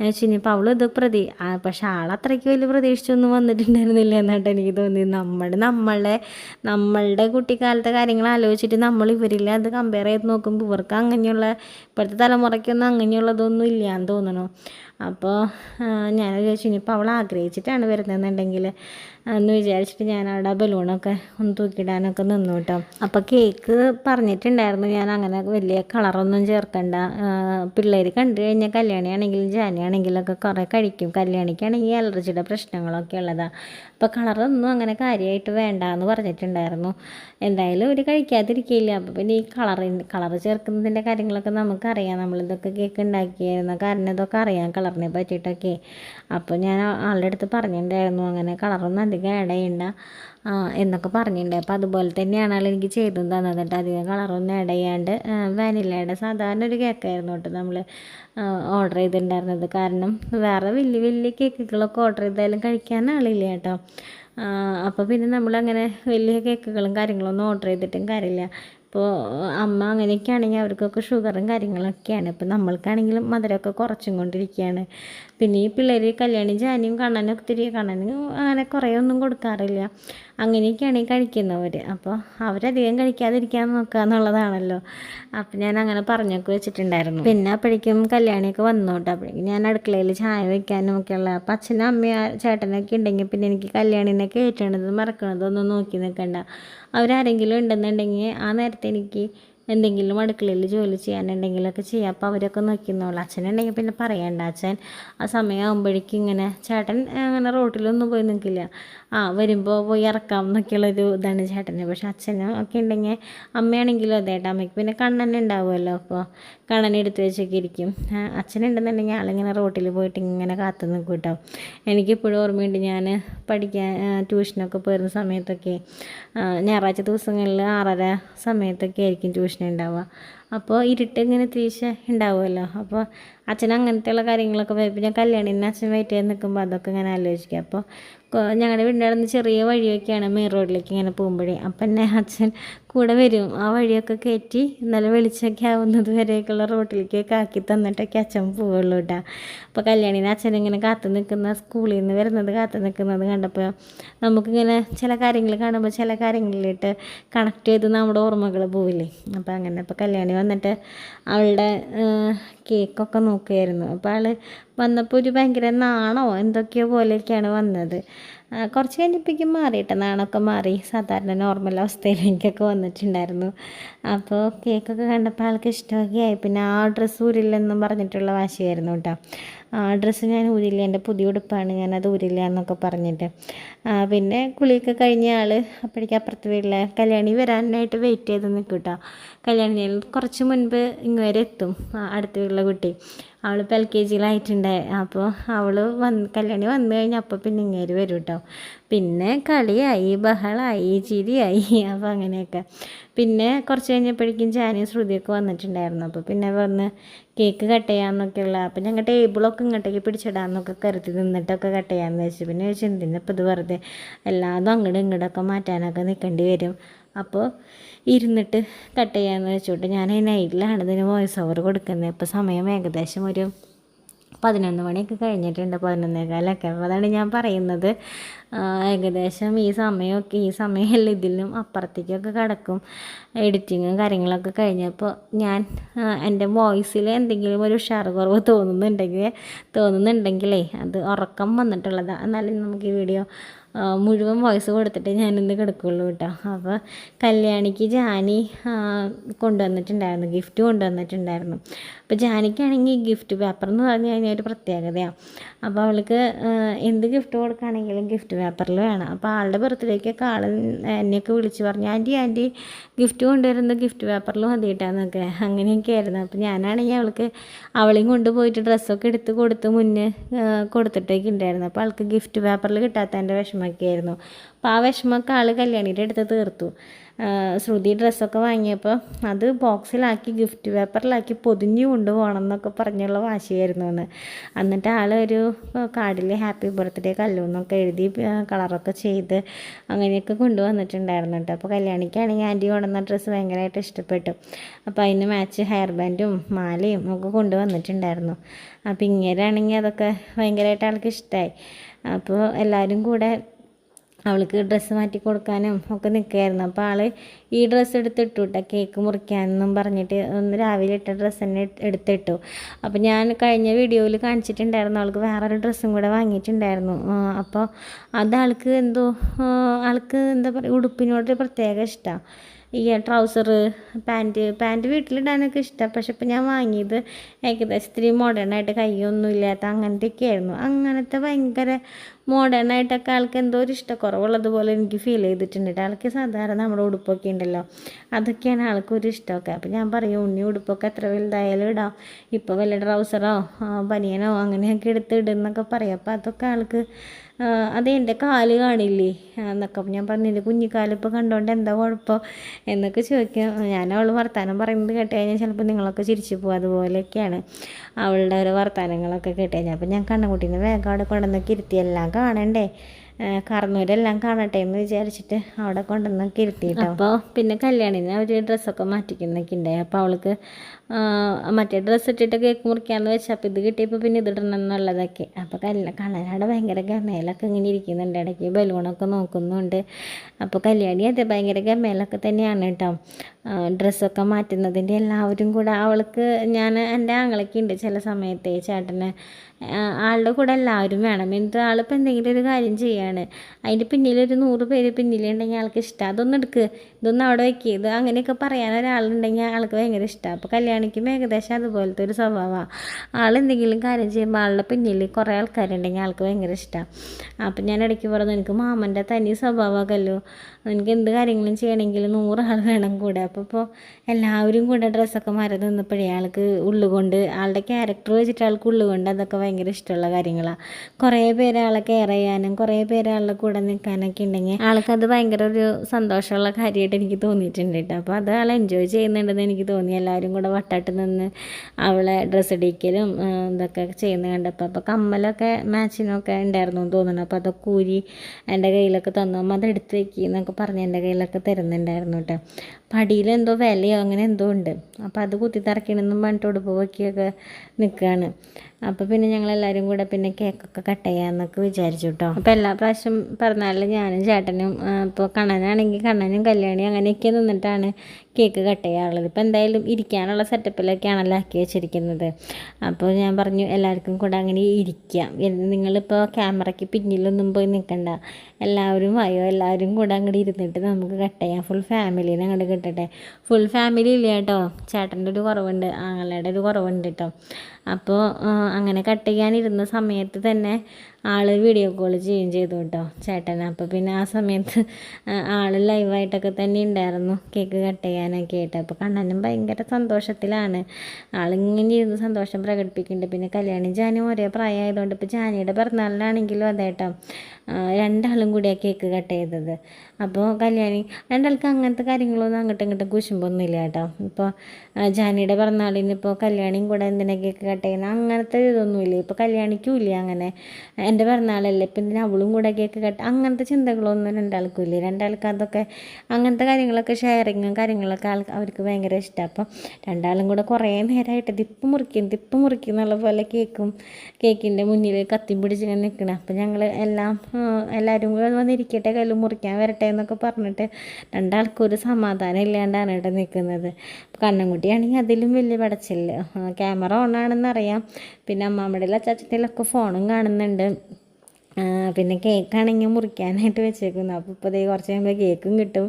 ഞാൻ വെച്ച് കഴിഞ്ഞപ്പോൾ അവൾ ഇത് പ്രതി പക്ഷെ ആളത്രയ്ക്ക് വലിയ പ്രതീക്ഷിച്ചൊന്നും വന്നിട്ടുണ്ടായിരുന്നില്ല എന്നാട്ട് എനിക്ക് തോന്നി നമ്മൾ നമ്മളുടെ നമ്മളുടെ കുട്ടിക്കാലത്തെ കാര്യങ്ങൾ ആലോചിച്ചിട്ട് നമ്മൾ ഇവരില്ല അത് കമ്പയർ ചെയ്ത് നോക്കുമ്പോൾ ഇവർക്ക് അങ്ങനെയുള്ള ഇപ്പോഴത്തെ തലമുറയ്ക്കൊന്നും അങ്ങനെയുള്ളതൊന്നും ഇല്ല എന്ന് തോന്നണു അപ്പോൾ ഞാൻ വിചാരിച്ചു ഇനിയിപ്പോൾ അവൾ ആഗ്രഹിച്ചിട്ടാണ് വരുന്നതെന്നുണ്ടെങ്കിൽ എന്ന് വിചാരിച്ചിട്ട് ഞാൻ അവിടെ ബലൂണൊക്കെ ഒന്ന് തൂക്കിയിടാനൊക്കെ നിന്നു കേട്ടോ. അപ്പോൾ കേക്ക് പറഞ്ഞിട്ടുണ്ടായിരുന്നു ഞാൻ അങ്ങനെ വലിയ കളറൊന്നും ചേർക്കണ്ട. പിള്ളേർ കണ്ടു കഴിഞ്ഞാൽ കല്യാണിയാണെങ്കിലും ജാനിയാണെങ്കിലും ഒക്കെ കുറേ കഴിക്കും. കല്യാണിക്കാണെങ്കിൽ അലർജിയുടെ പ്രശ്നങ്ങളൊക്കെ ഉള്ളതാണ് അപ്പോൾ കളറൊന്നും അങ്ങനെ കാര്യമായിട്ട് വേണ്ട എന്ന് പറഞ്ഞിട്ടുണ്ടായിരുന്നു. എന്തായാലും ഒരു കഴിക്കാതിരിക്കില്ല അപ്പോൾ പിന്നെ ഈ കളറ് കളർ ചേർക്കുന്നതിന്റെ കാര്യങ്ങളൊക്കെ നമുക്കറിയാം. നമ്മളിതൊക്കെ കേക്ക് ഉണ്ടാക്കിയായിരുന്നു കാരണം ഇതൊക്കെ അറിയാം കളറിനെ പറ്റിയിട്ടൊക്കെ. അപ്പോൾ ഞാൻ ആളുടെ അടുത്ത് പറഞ്ഞിട്ടുണ്ടായിരുന്നു. അങ്ങനെ കളറൊന്നും അധികം ആഡ് ചെയ്യണ്ട. എന്നൊക്കെ പറഞ്ഞിട്ടുണ്ട്. അപ്പോൾ അതുപോലെ തന്നെയാണ് എനിക്ക് ചെയ്തു തന്നത് അധികം കളറൊന്നും ആഡ് ചെയ്യാണ്ട് വാനിലയുടെ സാധാരണ ഒരു കേക്കായിരുന്നു കേട്ടോ നമ്മൾ ഓർഡർ ചെയ്തിട്ടുണ്ടായിരുന്നത്. കാരണം വേറെ വലിയ വലിയ കേക്കുകളൊക്കെ ഓർഡർ ചെയ്താലും കഴിക്കാൻ ആളില്ല കേട്ടോ. അപ്പോൾ പിന്നെ നമ്മളങ്ങനെ വലിയ കേക്കുകളും കാര്യങ്ങളൊന്നും ഓർഡർ ചെയ്തിട്ടും കാര്യമില്ല. ഇപ്പോൾ അമ്മ അങ്ങനെയൊക്കെ ആണെങ്കിൽ അവർക്കൊക്കെ ഷുഗറും കാര്യങ്ങളൊക്കെയാണ്. ഇപ്പോൾ നമ്മൾക്കാണെങ്കിലും മധുരമൊക്കെ കുറച്ചും കൊണ്ടിരിക്കുകയാണ്. പിന്നെ ഈ പിള്ളേർ കല്യാണി ജാനിയും കണ്ണനും ഒത്തിരി കണ്ണനും അങ്ങനെ കുറേ ഒന്നും കൊടുക്കാറില്ല. അങ്ങനെയൊക്കെയാണ് ഈ കഴിക്കുന്നവർ അപ്പോൾ അവരധികം കഴിക്കാതിരിക്കാൻ നോക്കുക എന്നുള്ളതാണല്ലോ. അപ്പം ഞാൻ അങ്ങനെ പറഞ്ഞൊക്കെ വെച്ചിട്ടുണ്ടായിരുന്നു. പിന്നെ അപ്പോഴേക്കും കല്യാണിയൊക്കെ വന്നോട്ടെ. അപ്പോഴേക്കും ഞാൻ അടുക്കളയിൽ ചായ വയ്ക്കാനും ഒക്കെയുള്ള അപ്പം അച്ഛനും അമ്മയും ചേട്ടനൊക്കെ ഉണ്ടെങ്കിൽ പിന്നെ എനിക്ക് കല്യാണിനെ കയറ്റണത് മറക്കണതൊന്നും നോക്കി നിൽക്കണ്ട. അവരാരെങ്കിലും ഉണ്ടെന്നുണ്ടെങ്കിൽ ആ നേരത്തെ എനിക്ക് എന്തെങ്കിലും അടുക്കളയിൽ ജോലി ചെയ്യാനുണ്ടെങ്കിലൊക്കെ ചെയ്യാം. അപ്പോൾ അവരൊക്കെ നോക്കിന്നോളൂ. അച്ഛനുണ്ടെങ്കിൽ പിന്നെ പറയണ്ട. അച്ഛൻ ആ സമയമാകുമ്പോഴേക്കും ഇങ്ങനെ ചേട്ടൻ അങ്ങനെ റോട്ടിലൊന്നും പോയി നിൽക്കില്ല. ആ വരുമ്പോൾ പോയി ഇറക്കാം എന്നൊക്കെയുള്ളൊരു ഇതാണ് ചേട്ടന്. പക്ഷെ അച്ഛനും ഒക്കെ ഉണ്ടെങ്കിൽ അമ്മയാണെങ്കിലും അതേട്ടാ അമ്മയ്ക്ക് പിന്നെ കണ്ണൻ ഉണ്ടാവുമല്ലോ. അപ്പോൾ കണ്ണനെ എടുത്തു വെച്ചൊക്കെ ഇരിക്കും. അച്ഛനുണ്ടെന്നുണ്ടെങ്കിൽ ആളിങ്ങനെ റോട്ടിൽ പോയിട്ട് ഇങ്ങനെ കാത്തു നിൽക്കും കേട്ടോ. എനിക്കിപ്പോഴും ഓർമ്മയുണ്ട് ഞാൻ പഠിക്കാൻ ട്യൂഷനൊക്കെ പോയിരുന്ന സമയത്തൊക്കെ ഞായറാഴ്ച ദിവസങ്ങളിൽ ആറര സമയത്തൊക്കെ ആയിരിക്കും ട്യൂഷൻ ഉണ്ടാവുക. അപ്പോൾ ഇരുട്ട് ഇങ്ങനെ തീശ ഉണ്ടാവുമല്ലോ അപ്പോൾ അച്ഛൻ അങ്ങനത്തെയുള്ള കാര്യങ്ങളൊക്കെ പോയപ്പോൾ ഞാൻ കല്യാണിന് അച്ഛൻ വെയിറ്റ് ചെയ്ത് നിൽക്കുമ്പോൾ അതൊക്കെ ഇങ്ങനെ ആലോചിക്കുക അപ്പോൾ ഞങ്ങളുടെ വീടിന്റെ അവിടെ നിന്ന് ചെറിയ വഴിയൊക്കെയാണ് മെയിൻ റോഡിലേക്ക് ഇങ്ങനെ പോകുമ്പോഴേ. അപ്പം എന്നെ അച്ഛൻ കൂടെ വരും. ആ വഴിയൊക്കെ കയറ്റി ഇന്നലെ വെളിച്ചമൊക്കെ ആവുന്നത് വരെയൊക്കെയുള്ള റോട്ടിലേക്കൊക്കെ ആക്കി തന്നിട്ടൊക്കെ അച്ഛൻ പോവുള്ളൂ കേട്ടോ അപ്പോൾ കല്യാണിന് അച്ഛൻ ഇങ്ങനെ കാത്തു നിൽക്കുന്ന സ്കൂളിൽ നിന്ന് വരുന്നത് കാത്തു നിൽക്കുന്നത് കണ്ടപ്പോൾ നമുക്കിങ്ങനെ ചില കാര്യങ്ങൾ കാണുമ്പോൾ ചില കാര്യങ്ങളിലിട്ട് കണക്ട് ചെയ്ത് നമ്മുടെ ഓർമ്മകൾ പോവില്ലേ? അപ്പോൾ അങ്ങനെ അപ്പോൾ കല്യാണി വന്നിട്ട് അവളുടെ കേക്കൊക്കെ നോക്കുകയായിരുന്നു. അപ്പോൾ ആൾ വന്നപ്പോൾ ഒരു ഭയങ്കര നാണോ എന്തൊക്കെയോ പോലെയൊക്കെയാണ് വന്നത്. കുറച്ച് കഴിഞ്ഞപ്പോഴേക്കും മാറിയിട്ട് നാണൊക്കെ മാറി. സാധാരണ നോർമൽ അവസ്ഥയിലേക്കൊക്കെ വന്നിട്ടുണ്ടായിരുന്നു. അപ്പോൾ കേക്കൊക്കെ കണ്ടപ്പോൾ ആൾക്ക് ഇഷ്ടമൊക്കെ ആയി. പിന്നെ ആ ഡ്രസ്സ് ഊരില്ലെന്നും പറഞ്ഞിട്ടുള്ള വാശിയായിരുന്നു കേട്ടോ. ആ ഡ്രസ്സ് ഞാൻ ഊരില്ല എന്റെ പുതിയ ഉടുപ്പാണ് ഞാനത് ഊരില്ല എന്നൊക്കെ പറഞ്ഞിട്ട്. പിന്നെ കുളിയൊക്കെ കഴിഞ്ഞ ആൾ അപ്പോഴേക്കും അപ്പുറത്ത് വീട്ടിലെ കല്യാണി വരാനായിട്ട് വെയിറ്റ് ചെയ്ത് നിൽക്കും കേട്ടോ. കല്യാണി കുറച്ച് മുൻപ് ഇങ്ങ് വരെ എത്തും അടുത്ത വീട്ടിലെ കുട്ടി. അവളിപ്പോൾ എൽ കെ ജിയിലായിട്ടുണ്ടായി അപ്പോൾ അവൾ വന്ന് കല്യാണി വന്നു കഴിഞ്ഞാൽ അപ്പോൾ പിന്നെ ഇങ്ങേര് വരും കേട്ടോ പിന്നെ കളിയായി ബഹളായി ചിരിയായി അപ്പോൾ അങ്ങനെയൊക്കെ. പിന്നെ കുറച്ച് കഴിഞ്ഞപ്പോഴേക്കും ജാനിയും ശ്രുതിയൊക്കെ വന്നിട്ടുണ്ടായിരുന്നു. അപ്പോൾ പിന്നെ വന്ന് കേക്ക് കട്ട് ചെയ്യാമെന്നൊക്കെയുള്ള അപ്പം ഞങ്ങൾ ടേബിളൊക്കെ ഇങ്ങോട്ടേക്ക് പിടിച്ചിടാമെന്നൊക്കെ കരുതി നിന്നിട്ടൊക്കെ കട്ട് ചെയ്യാമെന്ന് വെച്ചു പിന്നെ ചോദിച്ചു എന്തിനാ ഇപ്പോൾ ഇത് വെറുതെ? എല്ലാതും അങ്ങോട്ടും ഇങ്ങോട്ടൊക്കെ മാറ്റാനൊക്കെ നിൽക്കേണ്ടി വരും. അപ്പോൾ ഇരുന്നിട്ട് കട്ട് ചെയ്യാമെന്ന് വെച്ചോട്ട് ഞാൻ നൈറ്റിലാണ് ഇതിന് വോയിസ് ഓവർ കൊടുക്കുന്നത്. ഇപ്പോൾ സമയം ഏകദേശം ഒരു പതിനൊന്ന് മണിയൊക്കെ കഴിഞ്ഞിട്ടുണ്ട് പതിനൊന്നേകാലൊക്കെ. അപ്പോൾ അതാണ് ഞാൻ പറയുന്നത്. ഏകദേശം ഈ സമയമൊക്കെ ഈ സമയമല്ല ഇതിലും അപ്പുറത്തേക്കൊക്കെ കിടക്കും. എഡിറ്റിങ്ങും കാര്യങ്ങളൊക്കെ കഴിഞ്ഞപ്പോൾ ഞാൻ എന്റെ വോയിസിൽ എന്തെങ്കിലും ഒരു ഉഷാർ കുറവ് തോന്നുന്നുണ്ടെങ്കിൽ തോന്നുന്നുണ്ടെങ്കിലേ അത് ഉറക്കം വന്നിട്ടുള്ളതാണ് എന്നാലും നമുക്ക് ഈ വീഡിയോ മുഴുവൻ വോയിസ് കൊടുത്തിട്ട് ഞാനിന്ന് കിടക്കുള്ളൂ കേട്ടോ. അപ്പോൾ കല്യാണിക്ക് ജാനി കൊണ്ടുവന്നിട്ടുണ്ടായിരുന്നു ഗിഫ്റ്റ് കൊണ്ടുവന്നിട്ടുണ്ടായിരുന്നു. അപ്പോൾ ജാനിക്കാണെങ്കിൽ ഗിഫ്റ്റ് പേപ്പർ എന്ന് പറഞ്ഞു കഴിഞ്ഞാൽ ഒരു പ്രത്യേകതയാണ്. അപ്പോൾ അവൾക്ക് എന്ത് ഗിഫ്റ്റ് കൊടുക്കുകയാണെങ്കിലും ഗിഫ്റ്റ് പേപ്പറിൽ വേണം. അപ്പോൾ ആളുടെ ബർത്ത്ഡേക്കൊക്കെ ആൾ എന്നെയൊക്കെ വിളിച്ച് പറഞ്ഞു ആന്റി ആന്റി ഗിഫ്റ്റ് കൊണ്ടുവരുന്നത് ഗിഫ്റ്റ് പേപ്പറിൽ മതിയിട്ടാന്നൊക്കെ അങ്ങനെയൊക്കെ ആയിരുന്നു. അപ്പോൾ ഞാനാണെങ്കിൽ അവൾക്ക് അവളെയും കൊണ്ടുപോയിട്ട് ഡ്രസ്സൊക്കെ എടുത്ത് കൊടുത്ത് മുന്നേ കൊടുത്തിട്ടൊക്കെ ഉണ്ടായിരുന്നു. അപ്പോൾ ആൾക്ക് ഗിഫ്റ്റ് പേപ്പറിൽ കിട്ടാത്തതിന്റെ വിഷമമൊക്കെ ആയിരുന്നു. അപ്പോൾ ആ വിഷമമൊക്കെ ആൾ കല്യാണിയുടെ അടുത്ത് തീർത്തു. ശ്രുതി ഡ്രസ്സൊക്കെ വാങ്ങിയപ്പോൾ അത് ബോക്സിലാക്കി ഗിഫ്റ്റ് പേപ്പറിലാക്കി പൊതിഞ്ഞു കൊണ്ടുപോകണം എന്നൊക്കെ പറഞ്ഞുള്ള വാശിയായിരുന്നു എന്ന് എന്നിട്ട് ആളൊരു കാർഡിൽ ഹാപ്പി ബർത്ത്ഡേ കല്ലു എന്നൊക്കെ എഴുതി കളറൊക്കെ ചെയ്ത് അങ്ങനെയൊക്കെ കൊണ്ടുവന്നിട്ടുണ്ടായിരുന്നു കേട്ടോ. അപ്പോൾ കല്യാണിക്കാണെങ്കിൽ ആന്റി കൊണ്ടുവന്ന ഡ്രസ്സ് ഭയങ്കരമായിട്ട് ഇഷ്ടപ്പെട്ടു. അപ്പോൾ അതിന് മാച്ച് ഹെയർ ബാൻഡും മാലയും ഒക്കെ കൊണ്ടുവന്നിട്ടുണ്ടായിരുന്നു. അപ്പോൾ ഇങ്ങനെയാണെങ്കിൽ അതൊക്കെ ഭയങ്കരമായിട്ട് ആൾക്ക് ഇഷ്ടമായി അപ്പോൾ എല്ലാവരും കൂടെ അവൾക്ക് ഡ്രസ്സ് മാറ്റി കൊടുക്കാനും ഒക്കെ നിൽക്കുകയായിരുന്നു അപ്പോൾ ആൾ ഈ ഡ്രസ്സ് എടുത്തിട്ടു കേട്ടോ കേക്ക് മുറിക്കാനെന്നും പറഞ്ഞിട്ട് ഒന്ന് രാവിലെ ഇട്ട ഡ്രസ്സ് തന്നെ എടുത്തിട്ടു. അപ്പോൾ ഞാൻ കഴിഞ്ഞ വീഡിയോയിൽ കാണിച്ചിട്ടുണ്ടായിരുന്നു. അവൾക്ക് വേറൊരു ഡ്രസ്സും കൂടെ വാങ്ങിയിട്ടുണ്ടായിരുന്നു. അപ്പോൾ അത് ആൾക്ക് എന്തോ ആൾക്ക് എന്താ പറയുക ഉടുപ്പിനോട് പ്രത്യേക ഇഷ്ടമാണ് ഈ ട്രൗസർ പാന്റ് പാന്റ് വീട്ടിലിടാനൊക്കെ ഇഷ്ടമാണ് പക്ഷെ ഇപ്പം ഞാൻ വാങ്ങിയത് ഏകദേശം ഇത്തിരി മോഡേണായിട്ട് കൈയൊന്നും ഇല്ലാത്ത അങ്ങനത്തെയൊക്കെ ആയിരുന്നു അങ്ങനത്തെ ഭയങ്കര മോഡേണായിട്ടൊക്കെ ആൾക്ക് എന്തോ ഒരു ഇഷ്ടക്കുറവുള്ളതുപോലെ എനിക്ക് ഫീൽ ചെയ്തിട്ടുണ്ട് കേട്ടോ. ആൾക്ക് സാധാരണ നമ്മുടെ ഉടുപ്പൊക്കെ ഉണ്ടല്ലോ അതൊക്കെയാണ് ആൾക്കൊരു ഇഷ്ടമൊക്കെ. അപ്പം ഞാൻ പറയും ഉണ്ണി ഉടുപ്പൊക്കെ എത്ര വലുതായാലും ഇടാം. ഇപ്പോൾ വല്ല ട്രൗസറോ ബനിയനോ അങ്ങനെയൊക്കെ എടുത്ത് ഇടുന്നൊക്കെ പറയും. അപ്പോൾ അതൊക്കെ ആൾക്ക് അത് എന്റെ കാൽ കാണില്ലേ? എന്നൊക്കെ ഞാൻ പറഞ്ഞു എന്റെ കുഞ്ഞിക്കാൽ ഇപ്പോൾ കണ്ടോണ്ട് എന്താ കുഴപ്പം? എന്നൊക്കെ ചോദിക്കും. ഞാൻ അവൾ വർത്തമാനം പറയുന്നത് കേട്ട് കഴിഞ്ഞാൽ ചിലപ്പോൾ നിങ്ങളൊക്കെ ചിരിച്ചു പോകും. അതുപോലെയൊക്കെയാണ് അവളുടെ ഓരോ വർത്തമാനങ്ങളൊക്കെ കേട്ട് കഴിഞ്ഞാൽ. അപ്പം ഞാൻ കണ്ണുകുട്ടീനെ വേഗം അവിടെ കൊണ്ടുവന്നൊക്കെ ഇരുത്തി എല്ലാം കാണണ്ടേ? കറന്നൂരെല്ലാം കാണട്ടെ? എന്ന് വിചാരിച്ചിട്ട് അവിടെ കൊണ്ടുവന്നൊക്കെ ഇരുത്തിയിട്ടോ അപ്പോൾ പിന്നെ കല്യാണിന് അവർ ഡ്രസ്സൊക്കെ മാറ്റിക്കുന്നൊക്കെ ഉണ്ടായി അപ്പോൾ അവൾക്ക് മറ്റേ ഡ്രസ്സ് ഇട്ടിട്ട് കേക്ക് മുറിക്കാമെന്ന് വെച്ചാൽ അപ്പോൾ ഇത് കിട്ടിയപ്പോൾ പിന്നെ ഇത് ഇടണം എന്നുള്ളതൊക്കെ. അപ്പോൾ കല്യാണം കാണാനവിടെ ഭയങ്കര ഗമേലൊക്കെ ഇങ്ങനെ ഇരിക്കുന്നുണ്ട്. ഇടയ്ക്ക് ബലൂണൊക്കെ നോക്കുന്നുണ്ട്. അപ്പോൾ കല്യാണി അതെ ഭയങ്കര ഗമേലൊക്കെ തന്നെയാണ് കേട്ടോ. ഡ്രസ്സൊക്കെ മാറ്റുന്നതിന്റെ എല്ലാവരും കൂടെ അവൾക്ക് ഞാൻ എന്റെ ആങ്ങളൊക്കെ ഉണ്ട് ചില സമയത്ത് ചേട്ടന്. ആളുടെ കൂടെ എല്ലാവരും വേണം. എന്നിട്ട് ആളിപ്പോൾ എന്തെങ്കിലും ഒരു കാര്യം ചെയ്യാണ്. അതിന്റെ പിന്നിലൊരു നൂറ് പേര് പിന്നിലുണ്ടെങ്കിൽ ആൾക്ക് ഇഷ്ടം. അതൊന്നും ഇതൊന്നും അവിടെ വയ്ക്കുക ഇത് അങ്ങനെയൊക്കെ പറയാൻ ഒരാളുണ്ടെങ്കിൽ ആൾക്ക് ഭയങ്കര ഇഷ്ടമാണ് അപ്പോൾ കല്യാണിക്കും ഏകദേശം അതുപോലത്തെ ഒരു സ്വഭാവമാണ് ആളെന്തെങ്കിലും കാര്യം ചെയ്യുമ്പോൾ ആളുടെ പിന്നിൽ കുറേ ആൾക്കാരുണ്ടെങ്കിൽ ആൾക്ക് ഭയങ്കര ഇഷ്ടമാണ് അപ്പം ഞാൻ ഇടയ്ക്ക് പറഞ്ഞു എനിക്ക് മാമന്റെ തനി സ്വഭാവമൊക്കെയല്ലോ എനിക്ക് എന്ത് കാര്യങ്ങളും ചെയ്യണമെങ്കിൽ നൂറാൾ വേണം കൂടെ. അപ്പോൾ ഇപ്പോൾ എല്ലാവരും കൂടെ ഡ്രസ്സൊക്കെ മാറി നിന്നപ്പോഴേ ആൾക്ക് ഉള്ളുകൊണ്ട് ആളുടെ ക്യാരക്ടർ വെച്ചിട്ട് ആൾക്ക് ഉള്ളുകൊണ്ട് അതൊക്കെ ഭയങ്കര ഇഷ്ടമുള്ള കാര്യങ്ങളാണ് കുറേ പേര് ആളെ കെയർ ചെയ്യാനും കുറേ പേര് ആളുടെ കൂടെ നിൽക്കാനൊക്കെ ഉണ്ടെങ്കിൽ ആൾക്കത് ഭയങ്കര ഒരു സന്തോഷമുള്ള കാര്യമായിട്ട് എനിക്ക് തോന്നിയിട്ടുണ്ട് കേട്ടോ അപ്പോൾ അത് ആൾ എൻജോയ് ചെയ്യുന്നുണ്ടെന്ന് എനിക്ക് തോന്നി. എല്ലാവരും കൂടെ വട്ടായിട്ട് നിന്ന് അവളെ ഡ്രസ്സ് ഇടിക്കലും ഇതൊക്കെ ചെയ്യുന്ന കണ്ടപ്പോൾ അപ്പോൾ കമ്മലൊക്കെ മാച്ചിനൊക്കെ ഉണ്ടായിരുന്നു എന്ന് തോന്നുന്നു. അപ്പോൾ അതൊക്കെ ഊരി എന്റെ കയ്യിലൊക്കെ തന്നു. അമ്മ അത് എടുത്ത് എന്നൊക്കെ പറഞ്ഞ് എന്റെ കയ്യിലൊക്കെ തരുന്നുണ്ടായിരുന്നു കേട്ടോ. പടിയിൽ എന്തോ വിലയോ അങ്ങനെ എന്തോ ഉണ്ട്. അപ്പോൾ അത് കുത്തി തറക്കണമെന്നും പറഞ്ഞിട്ട് ഉടുപ്പ് പൊക്കിയൊക്കെ നിൽക്കുകയാണ് അപ്പോൾ പിന്നെ ഞങ്ങളെല്ലാവരും കൂടെ പിന്നെ കേക്കൊക്കെ കട്ട് ചെയ്യാമെന്നൊക്കെ വിചാരിച്ചു കേട്ടോ അപ്പോൾ എല്ലാ പ്രാവശ്യം പറഞ്ഞാലും ഞാനും ചേട്ടനും ഇപ്പോൾ കണ്ണനാണെങ്കിൽ കണ്ണനും കല്യാണി അങ്ങനെയൊക്കെ നിന്നിട്ടാണ് കേക്ക് കട്ട് ചെയ്യാറുള്ളത്. ഇപ്പോൾ എന്തായാലും ഇരിക്കാനുള്ള സെറ്റപ്പിലൊക്കെയാണല്ലോ ആക്കി വെച്ചിരിക്കുന്നത്. അപ്പോൾ ഞാൻ പറഞ്ഞു എല്ലാവർക്കും കൂടെ അങ്ങനെ ഇരിക്കാം. നിങ്ങളിപ്പോൾ ക്യാമറയ്ക്ക് പിന്നിലൊന്നും പോയി നിൽക്കണ്ട എല്ലാവരും വായോ എല്ലാവരും കൂടെ അങ്ങോട്ട് ഇരുന്നിട്ട് നമുക്ക് കട്ട് ചെയ്യാം. ഫുൾ ഫാമിലീനെ അങ്ങോട്ട് കിട്ടട്ടെ. ഫുൾ ഫാമിലി ഇല്ല കേട്ടോ ചേട്ടന്റെ ഒരു കുറവുണ്ട് ആങ്ങളുടെ ഒരു കുറവുണ്ട് കേട്ടോ അപ്പോൾ അങ്ങനെ കട്ട് ചെയ്യാനിരുന്ന സമയത്ത് തന്നെ ആൾ വീഡിയോ കോൾ ചെയ്യുകയും ചെയ്തു കേട്ടോ ചേട്ടൻ അപ്പോൾ പിന്നെ ആ സമയത്ത് ആൾ ലൈവായിട്ടൊക്കെ തന്നെ ഉണ്ടായിരുന്നു. കേക്ക് കട്ട് ചെയ്യാനൊക്കെ ആയിട്ട്. അപ്പോൾ കണ്ണനും ഭയങ്കര സന്തോഷത്തിലാണ്. ആളിങ്ങനെ ഇരുന്ന് സന്തോഷം പ്രകടിപ്പിക്കുന്നുണ്ട്. പിന്നെ കല്യാണി ജാനും ഒരേ പ്രായമായതുകൊണ്ട് ഇപ്പോൾ ജാനിയുടെ പിറന്നാളിനാണെങ്കിലും അതെ കേട്ടോ രണ്ടാളും കൂടിയാണ് കേക്ക് കട്ട് ചെയ്തത്. അപ്പോൾ കല്യാണി രണ്ടാൾക്ക് അങ്ങനത്തെ കാര്യങ്ങളൊന്നും അങ്ങോട്ടും ഇങ്ങോട്ടും കുശുമ്പൊന്നുമില്ല കേട്ടോ ഇപ്പോൾ ജാനിയുടെ പിറന്നാളിന് ഇപ്പോൾ കല്യാണിയും കൂടെ എന്തിനാ കേക്ക് കട്ട് ചെയ്യുന്നത് അങ്ങനത്തെ ഇതൊന്നുമില്ല. ഇപ്പോൾ കല്യാണിക്കും ഇല്ല അങ്ങനെ. എന്റെ പിറന്നാളല്ലേ എന്തിനാ അവളും കൂടെ കേക്ക് കട്ട് അങ്ങനത്തെ ചിന്തകളൊന്നും രണ്ടാൾക്കും ഇല്ല രണ്ടാൾക്ക് അതൊക്കെ അങ്ങനത്തെ കാര്യങ്ങളൊക്കെ ഷെയറിങ്ങും കാര്യങ്ങളൊക്കെ ആൾ അവർക്ക് ഭയങ്കര ഇഷ്ടമാണ് അപ്പം രണ്ടാളും കൂടെ കുറേ നേരമായിട്ട് ദിപ്പ് മുറിക്കും ദിപ്പ് മുറിക്കും എന്നുള്ള പോലെ കേക്കും. കേക്കിന്റെ മുന്നിൽ കത്തിയും പിടിച്ച് നിൽക്കണം. അപ്പം ഞങ്ങൾ എല്ലാം എല്ലാവരും കൂടെ വന്നിരിക്കട്ടെ കയ്യിൽ മുറിക്കാൻ വരട്ടെ എന്നൊക്കെ പറഞ്ഞിട്ട് രണ്ടാൾക്കും ഒരു സമാധാനം ഇല്ലാണ്ടാണ് ഇവിടെ നിൽക്കുന്നത്. കണ്ണൻകുട്ടിയാണെങ്കിൽ അതിലും വലിയ പടച്ചില്ല. ക്യാമറ ഓണാണെന്ന് അറിയാം. പിന്നെ അമ്മാമ്മയുടെ അച്ചാച്ചത്തിലൊക്കെ ഫോണും കാണുന്നുണ്ട്. പിന്നെ കേക്കാണെങ്കിൽ മുറിക്കാനായിട്ട് വെച്ചേക്കുന്നു അപ്പോൾ ഇപ്പോൾ ദേ കുറച്ച് കഴിയുമ്പോൾ കേക്കും കിട്ടും.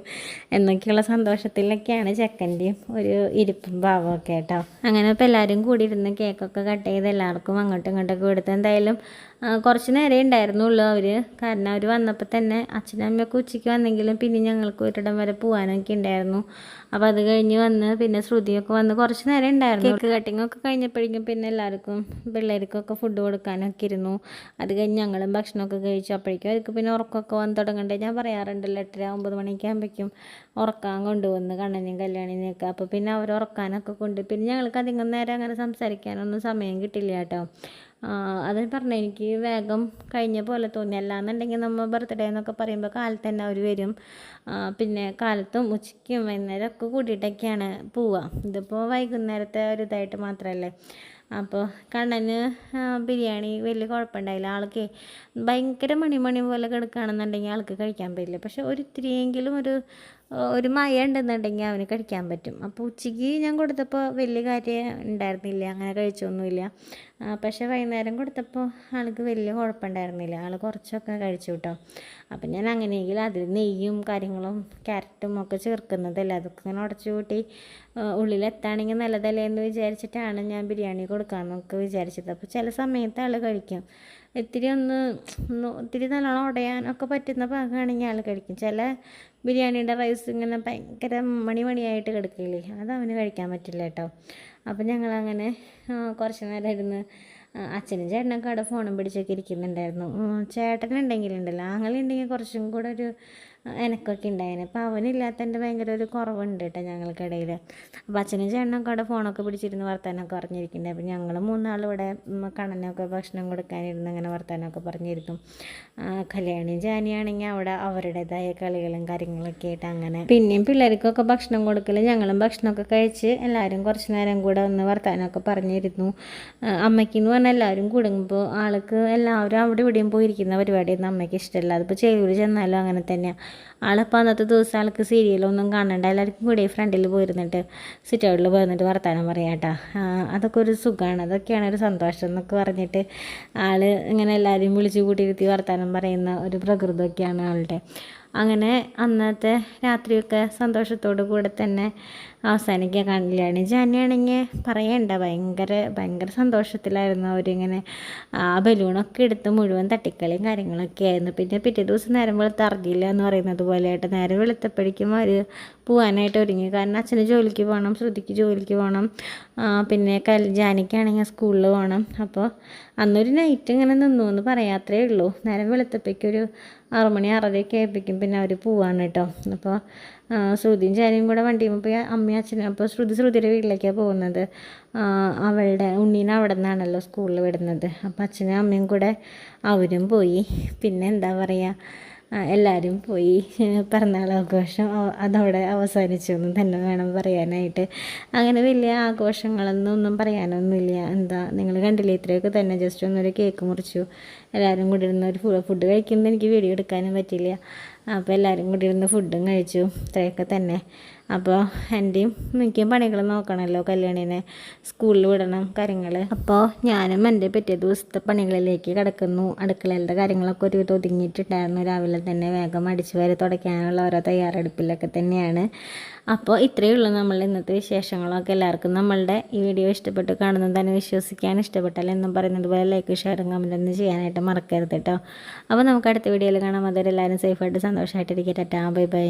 എന്നൊക്കെയുള്ള സന്തോഷത്തിലൊക്കെയാണ് ചെക്കന്റെയും ഒരു ഇരിപ്പും ഭാവമൊക്കെ കേട്ടോ. അങ്ങനെ ഇപ്പോൾ എല്ലാവരും കൂടി ഇരുന്ന് കേക്കൊക്കെ കട്ട് ചെയ്ത് എല്ലാവർക്കും അങ്ങോട്ടും ഇങ്ങോട്ടൊക്കെ കൊടുത്ത് എന്തായാലും കുറച്ച് നേരമേ ഉണ്ടായിരുന്നുള്ളൂ അവർ കാരണം അവർ വന്നപ്പോൾ തന്നെ അച്ഛനും അമ്മയൊക്കെ ഉച്ചയ്ക്ക് വന്നെങ്കിലും പിന്നെ ഞങ്ങൾക്ക് ഒരിടം വരെ പോകാനൊക്കെ ഉണ്ടായിരുന്നു. അപ്പോൾ അത് കഴിഞ്ഞ് വന്ന് പിന്നെ ശ്രുതിയൊക്കെ വന്ന് കുറച്ച് നേരം ഉണ്ടായിരുന്നു. കേക്ക് കട്ടിംഗ് ഒക്കെ കഴിഞ്ഞപ്പോഴേക്കും പിന്നെ എല്ലാവർക്കും പിള്ളേർക്കൊക്കെ ഫുഡ് കൊടുക്കാനൊക്കെ ഇരുന്നു. അത് കഴിഞ്ഞ് ഞങ്ങളും ഭക്ഷണമൊക്കെ കഴിച്ചു. അപ്പോഴേക്കും അവർക്ക് പിന്നെ ഉറക്കമൊക്കെ വന്ന് തുടങ്ങണ്ടേ. ഞാൻ പറയാറുണ്ടല്ലോ എട്ടര ഒമ്പത് മണിക്ക് ആകുമ്പോഴേക്കും ഉറക്കാൻ കൊണ്ടുവന്ന് കണ്ണനും കല്യാണിനെയൊക്കെ. അപ്പോൾ പിന്നെ അവർ ഉറക്കാനൊക്കെ കൊണ്ട് പിന്നെ ഞങ്ങൾക്ക് അധികം നേരം അങ്ങനെ സംസാരിക്കാനൊന്നും സമയം കിട്ടില്ല കേട്ടോ. അത് പറഞ്ഞാൽ എനിക്ക് വേഗം കഴിഞ്ഞ പോലെ തോന്നി. അല്ലാന്നുണ്ടെങ്കിൽ നമ്മൾ ബർത്ത്ഡേ എന്നൊക്കെ പറയുമ്പോൾ കാലത്ത് തന്നെ അവർ വരും. പിന്നെ കാലത്തും ഉച്ചയ്ക്കും വൈകുന്നേരം ഒക്കെ കൂട്ടിയിട്ടൊക്കെയാണ് പോവുക ഇതിപ്പോൾ വൈകുന്നേരത്തെ ഒരു ഇതായിട്ട് മാത്രമല്ലേ അപ്പോൾ കണ്ണന് ബിരിയാണി വലിയ കുഴപ്പമുണ്ടായില്ല. ആൾക്ക് ഭയങ്കര മണിമണി മണി പോലെ കിടക്കുകയാണെന്നുണ്ടെങ്കിൽ ആൾക്ക് കഴിക്കാൻ പറ്റില്ല. പക്ഷെ ഒരിത്തിരിയെങ്കിലും ഒരു ഒരു മയ ഉണ്ടെന്നുണ്ടെങ്കിൽ അവന് കഴിക്കാൻ പറ്റും. അപ്പോൾ ഉച്ചയ്ക്ക് ഞാൻ കൊടുത്തപ്പോൾ വലിയ കാര്യം ഉണ്ടായിരുന്നില്ല. അങ്ങനെ കഴിച്ചൊന്നുമില്ല. പക്ഷെ വൈകുന്നേരം കൊടുത്തപ്പോൾ ആൾക്ക് വലിയ കുഴപ്പമുണ്ടായിരുന്നില്ല. ആൾ കുറച്ചൊക്കെ കഴിച്ചു കേട്ടോ. അപ്പം ഞാൻ അങ്ങനെയെങ്കിൽ അതിൽ നെയ്യും കാര്യങ്ങളും ക്യാരറ്റും ഒക്കെ ചേർക്കുന്നതല്ല. അതൊക്കെ ഇങ്ങനെ ഉടച്ചു കൂട്ടി ഉള്ളിലെത്താണെങ്കിൽ നല്ലതല്ലേ എന്ന് വിചാരിച്ചിട്ടാണ് ഞാൻ ബിരിയാണി കൊടുക്കാമെന്നൊക്കെ വിചാരിച്ചത്. അപ്പോൾ ചില സമയത്ത് ആൾ കഴിക്കും. ഇത്തിരി ഒന്ന് ഒത്തിരി നല്ലോണം ഉടയാനൊക്കെ പറ്റുന്ന പാകമാണെങ്കിൽ ആൾ കഴിക്കും. ചില ബിരിയാണിയുടെ റൈസ് ഇങ്ങനെ ഭയങ്കര മണിമണിയായിട്ട് കിടക്കില്ലേ അത് അവന് കഴിക്കാൻ പറ്റില്ല കേട്ടോ. അപ്പം ഞങ്ങളങ്ങനെ കുറച്ച് നേരം ഇരുന്ന് അച്ഛനും ചേട്ടനൊക്കെ അവിടെ ഫോണും പിടിച്ചൊക്കെ ഇരിക്കുന്നുണ്ടായിരുന്നു. ചേട്ടനുണ്ടെങ്കിലുണ്ടല്ലോ. ആങ്ങളുണ്ടെങ്കിൽ കുറച്ചും കൂടെ ഒരു എനക്കൊക്കെ ഉണ്ടായേനെ. അപ്പോൾ അവനില്ലാത്തതിന്റെ ഭയങ്കര ഒരു കുറവുണ്ട് കേട്ടോ ഞങ്ങൾക്കിടയിൽ അപ്പോൾ അച്ഛനും ചേട്ടനൊക്കെ അവിടെ ഫോണൊക്കെ പിടിച്ചിരുന്ന് വർത്താനമൊക്കെ പറഞ്ഞിരിക്കുന്നുണ്ട്. അപ്പോൾ ഞങ്ങൾ മൂന്നാളിവിടെ കണ്ണനൊക്കെ ഭക്ഷണം കൊടുക്കാനിരുന്ന് അങ്ങനെ വർത്താനമൊക്കെ പറഞ്ഞിരിക്കും. കല്യാണിയും ജാനിയാണെങ്കിൽ അവിടെ അവരുടേതായ കളികളും കാര്യങ്ങളൊക്കെ ആയിട്ട് അങ്ങനെ. പിന്നെയും പിള്ളേർക്കൊക്കെ ഭക്ഷണം കൊടുക്കൽ ഞങ്ങളും ഭക്ഷണമൊക്കെ കഴിച്ച് എല്ലാവരും കുറച്ച് നേരം കൂടെ ഒന്ന് വർത്താനമൊക്കെ പറഞ്ഞിരുന്നു. അമ്മയ്ക്കെന്ന് പറഞ്ഞാൽ എല്ലാവരും കൂടുമ്പോൾ ആൾക്ക് എല്ലാവരും അവിടെ ഇവിടെയും പോയിരിക്കുന്ന പരിപാടിയൊന്നും അമ്മയ്ക്ക് ഇഷ്ടമല്ല. അതിപ്പോൾ ചേലൂർ ചെന്നാലും അങ്ങനെ തന്നെയാണ് ആളിപ്പോൾ അന്നത്തെ ദിവസം ആൾക്ക് സീരിയലൊന്നും കാണണ്ട. എല്ലാവർക്കും കൂടി ഫ്രണ്ടിൽ പോയിരുന്നിട്ട് സിറ്റ് ഔട്ടിൽ പോയിരുന്നിട്ട് വർത്താനം പറയാം കേട്ടോ അതൊക്കെ ഒരു സുഖമാണ് അതൊക്കെയാണ് ഒരു സന്തോഷം എന്നൊക്കെ പറഞ്ഞിട്ട് ആൾ ഇങ്ങനെ എല്ലാവരെയും വിളിച്ച് കൂട്ടിയിരുത്തി വർത്താനം പറയുന്ന ഒരു പ്രകൃതമൊക്കെയാണ് ആളുടെ അങ്ങനെ അന്നത്തെ രാത്രിയൊക്കെ സന്തോഷത്തോടു കൂടെ തന്നെ അവസാനിക്കുക കണ്ടില്ലാണ് ജാനിയാണെങ്കിൽ പറയണ്ട ഭയങ്കര ഭയങ്കര സന്തോഷത്തിലായിരുന്നു അവരിങ്ങനെ ആ ബലൂണൊക്കെ എടുത്ത് മുഴുവൻ തട്ടിക്കളിയും കാര്യങ്ങളൊക്കെ ആയിരുന്നു. പിന്നെ പിറ്റേ ദിവസം നേരം വെളുത്ത് അറിയില്ല എന്ന് പറയുന്നത് പോലെയായിട്ട് നേരം വെളുത്തപ്പോഴേക്കും അവർ പോകാനായിട്ട് ഒരുങ്ങി. കാരണം അച്ഛന് ജോലിക്ക് പോകണം ശ്രുതിക്ക് ജോലിക്ക് പോകണം. പിന്നെ കൽ ജാനിക്കാണെങ്കിൽ സ്കൂളിൽ പോകണം. അപ്പോൾ അന്നൊരു നൈറ്റ് ഇങ്ങനെ നിന്നു എന്ന് പറയാത്രേ ഉള്ളൂ. നേരം വെളുത്തപ്പോഴേക്കൊരു ആറുമണി ആറരയൊക്കെ ആയപ്പോഴേക്കും പിന്നെ അവർ പോവാണ് കേട്ടോ. അപ്പോൾ ശ്രുതിയും ചാരിയും കൂടെ വണ്ടിയിൽ പോയി അമ്മയും അച്ഛനും അപ്പോൾ ശ്രുതി ശ്രുതിയുടെ വീട്ടിലേക്കാണ് പോകുന്നത്. അവളുടെ ഉണ്ണീനെ അവിടെ നിന്നാണല്ലോ സ്കൂളിൽ വിടുന്നത്. അപ്പോൾ അച്ഛനും അമ്മയും കൂടെ അവരും പോയി. പിന്നെ എന്താ പറയുക എല്ലാവരും പോയി അവ- അതവിടെ അവസാനിച്ചു എന്ന് തന്നെ വേണം പറയാനായിട്ട്. അങ്ങനെ വലിയ ആഘോഷങ്ങളൊന്നും ഒന്നും പറയാനൊന്നുമില്ല. എന്താ നിങ്ങൾ കണ്ടില്ലേ? ഇത്രയൊക്കെ തന്നെ ജസ്റ്റ് ഒന്നൊരു കേക്ക് മുറിച്ചു. എല്ലാവരും കൂടി ഇരുന്ന് ഒരു ഫുഡ് കഴിക്കുന്നത് എനിക്ക് വീഡിയോ എടുക്കാനും പറ്റില്ല അപ്പോൾ എല്ലാവരും കൂടി ഇരുന്ന് ഫുഡും കഴിച്ചു ഇത്രയൊക്കെ തന്നെ. അപ്പോൾ എന്റെയും മിക്കയും പണികൾ നോക്കണമല്ലോ കല്യാണിനെ. സ്കൂളിൽ വിടണം കാര്യങ്ങൾ അപ്പോൾ ഞാനും എന്റെ പിറ്റേ ദിവസത്തെ പണികളിലേക്ക് കിടക്കുന്നു. അടുക്കളയിലെ കാര്യങ്ങളൊക്കെ ഒരു വിധം ഒതുങ്ങിയിട്ടുണ്ടായിരുന്നു. രാവിലെ തന്നെ വേഗം അടിച്ചു വരെ തുടയ്ക്കാനുള്ള ഓരോ തയ്യാറെടുപ്പിലൊക്കെ തന്നെയാണ്. അപ്പോൾ ഇത്രയേ ഉള്ളൂ നമ്മൾ ഇന്നത്തെ വിശേഷങ്ങളൊക്കെ. എല്ലാവർക്കും നമ്മളുടെ ഈ വീഡിയോ ഇഷ്ടപ്പെട്ട് കാണുന്നത് തന്നെ വിശ്വസിക്കാൻ ഇഷ്ടപ്പെട്ടാൽ എന്നും പറയുന്നത് പോലെ ലൈക്ക് ഷെയറും കമന്റ് ഒന്നും ചെയ്യാനായിട്ട് മറക്കരുത് കേട്ടോ അപ്പോൾ നമുക്ക് അടുത്ത വീഡിയോയിൽ കാണാം. അതൊരു എല്ലാവരും സേഫായിട്ട് സന്തോഷമായിട്ടിരിക്കട്ടെ ടാ ബൈ ബൈ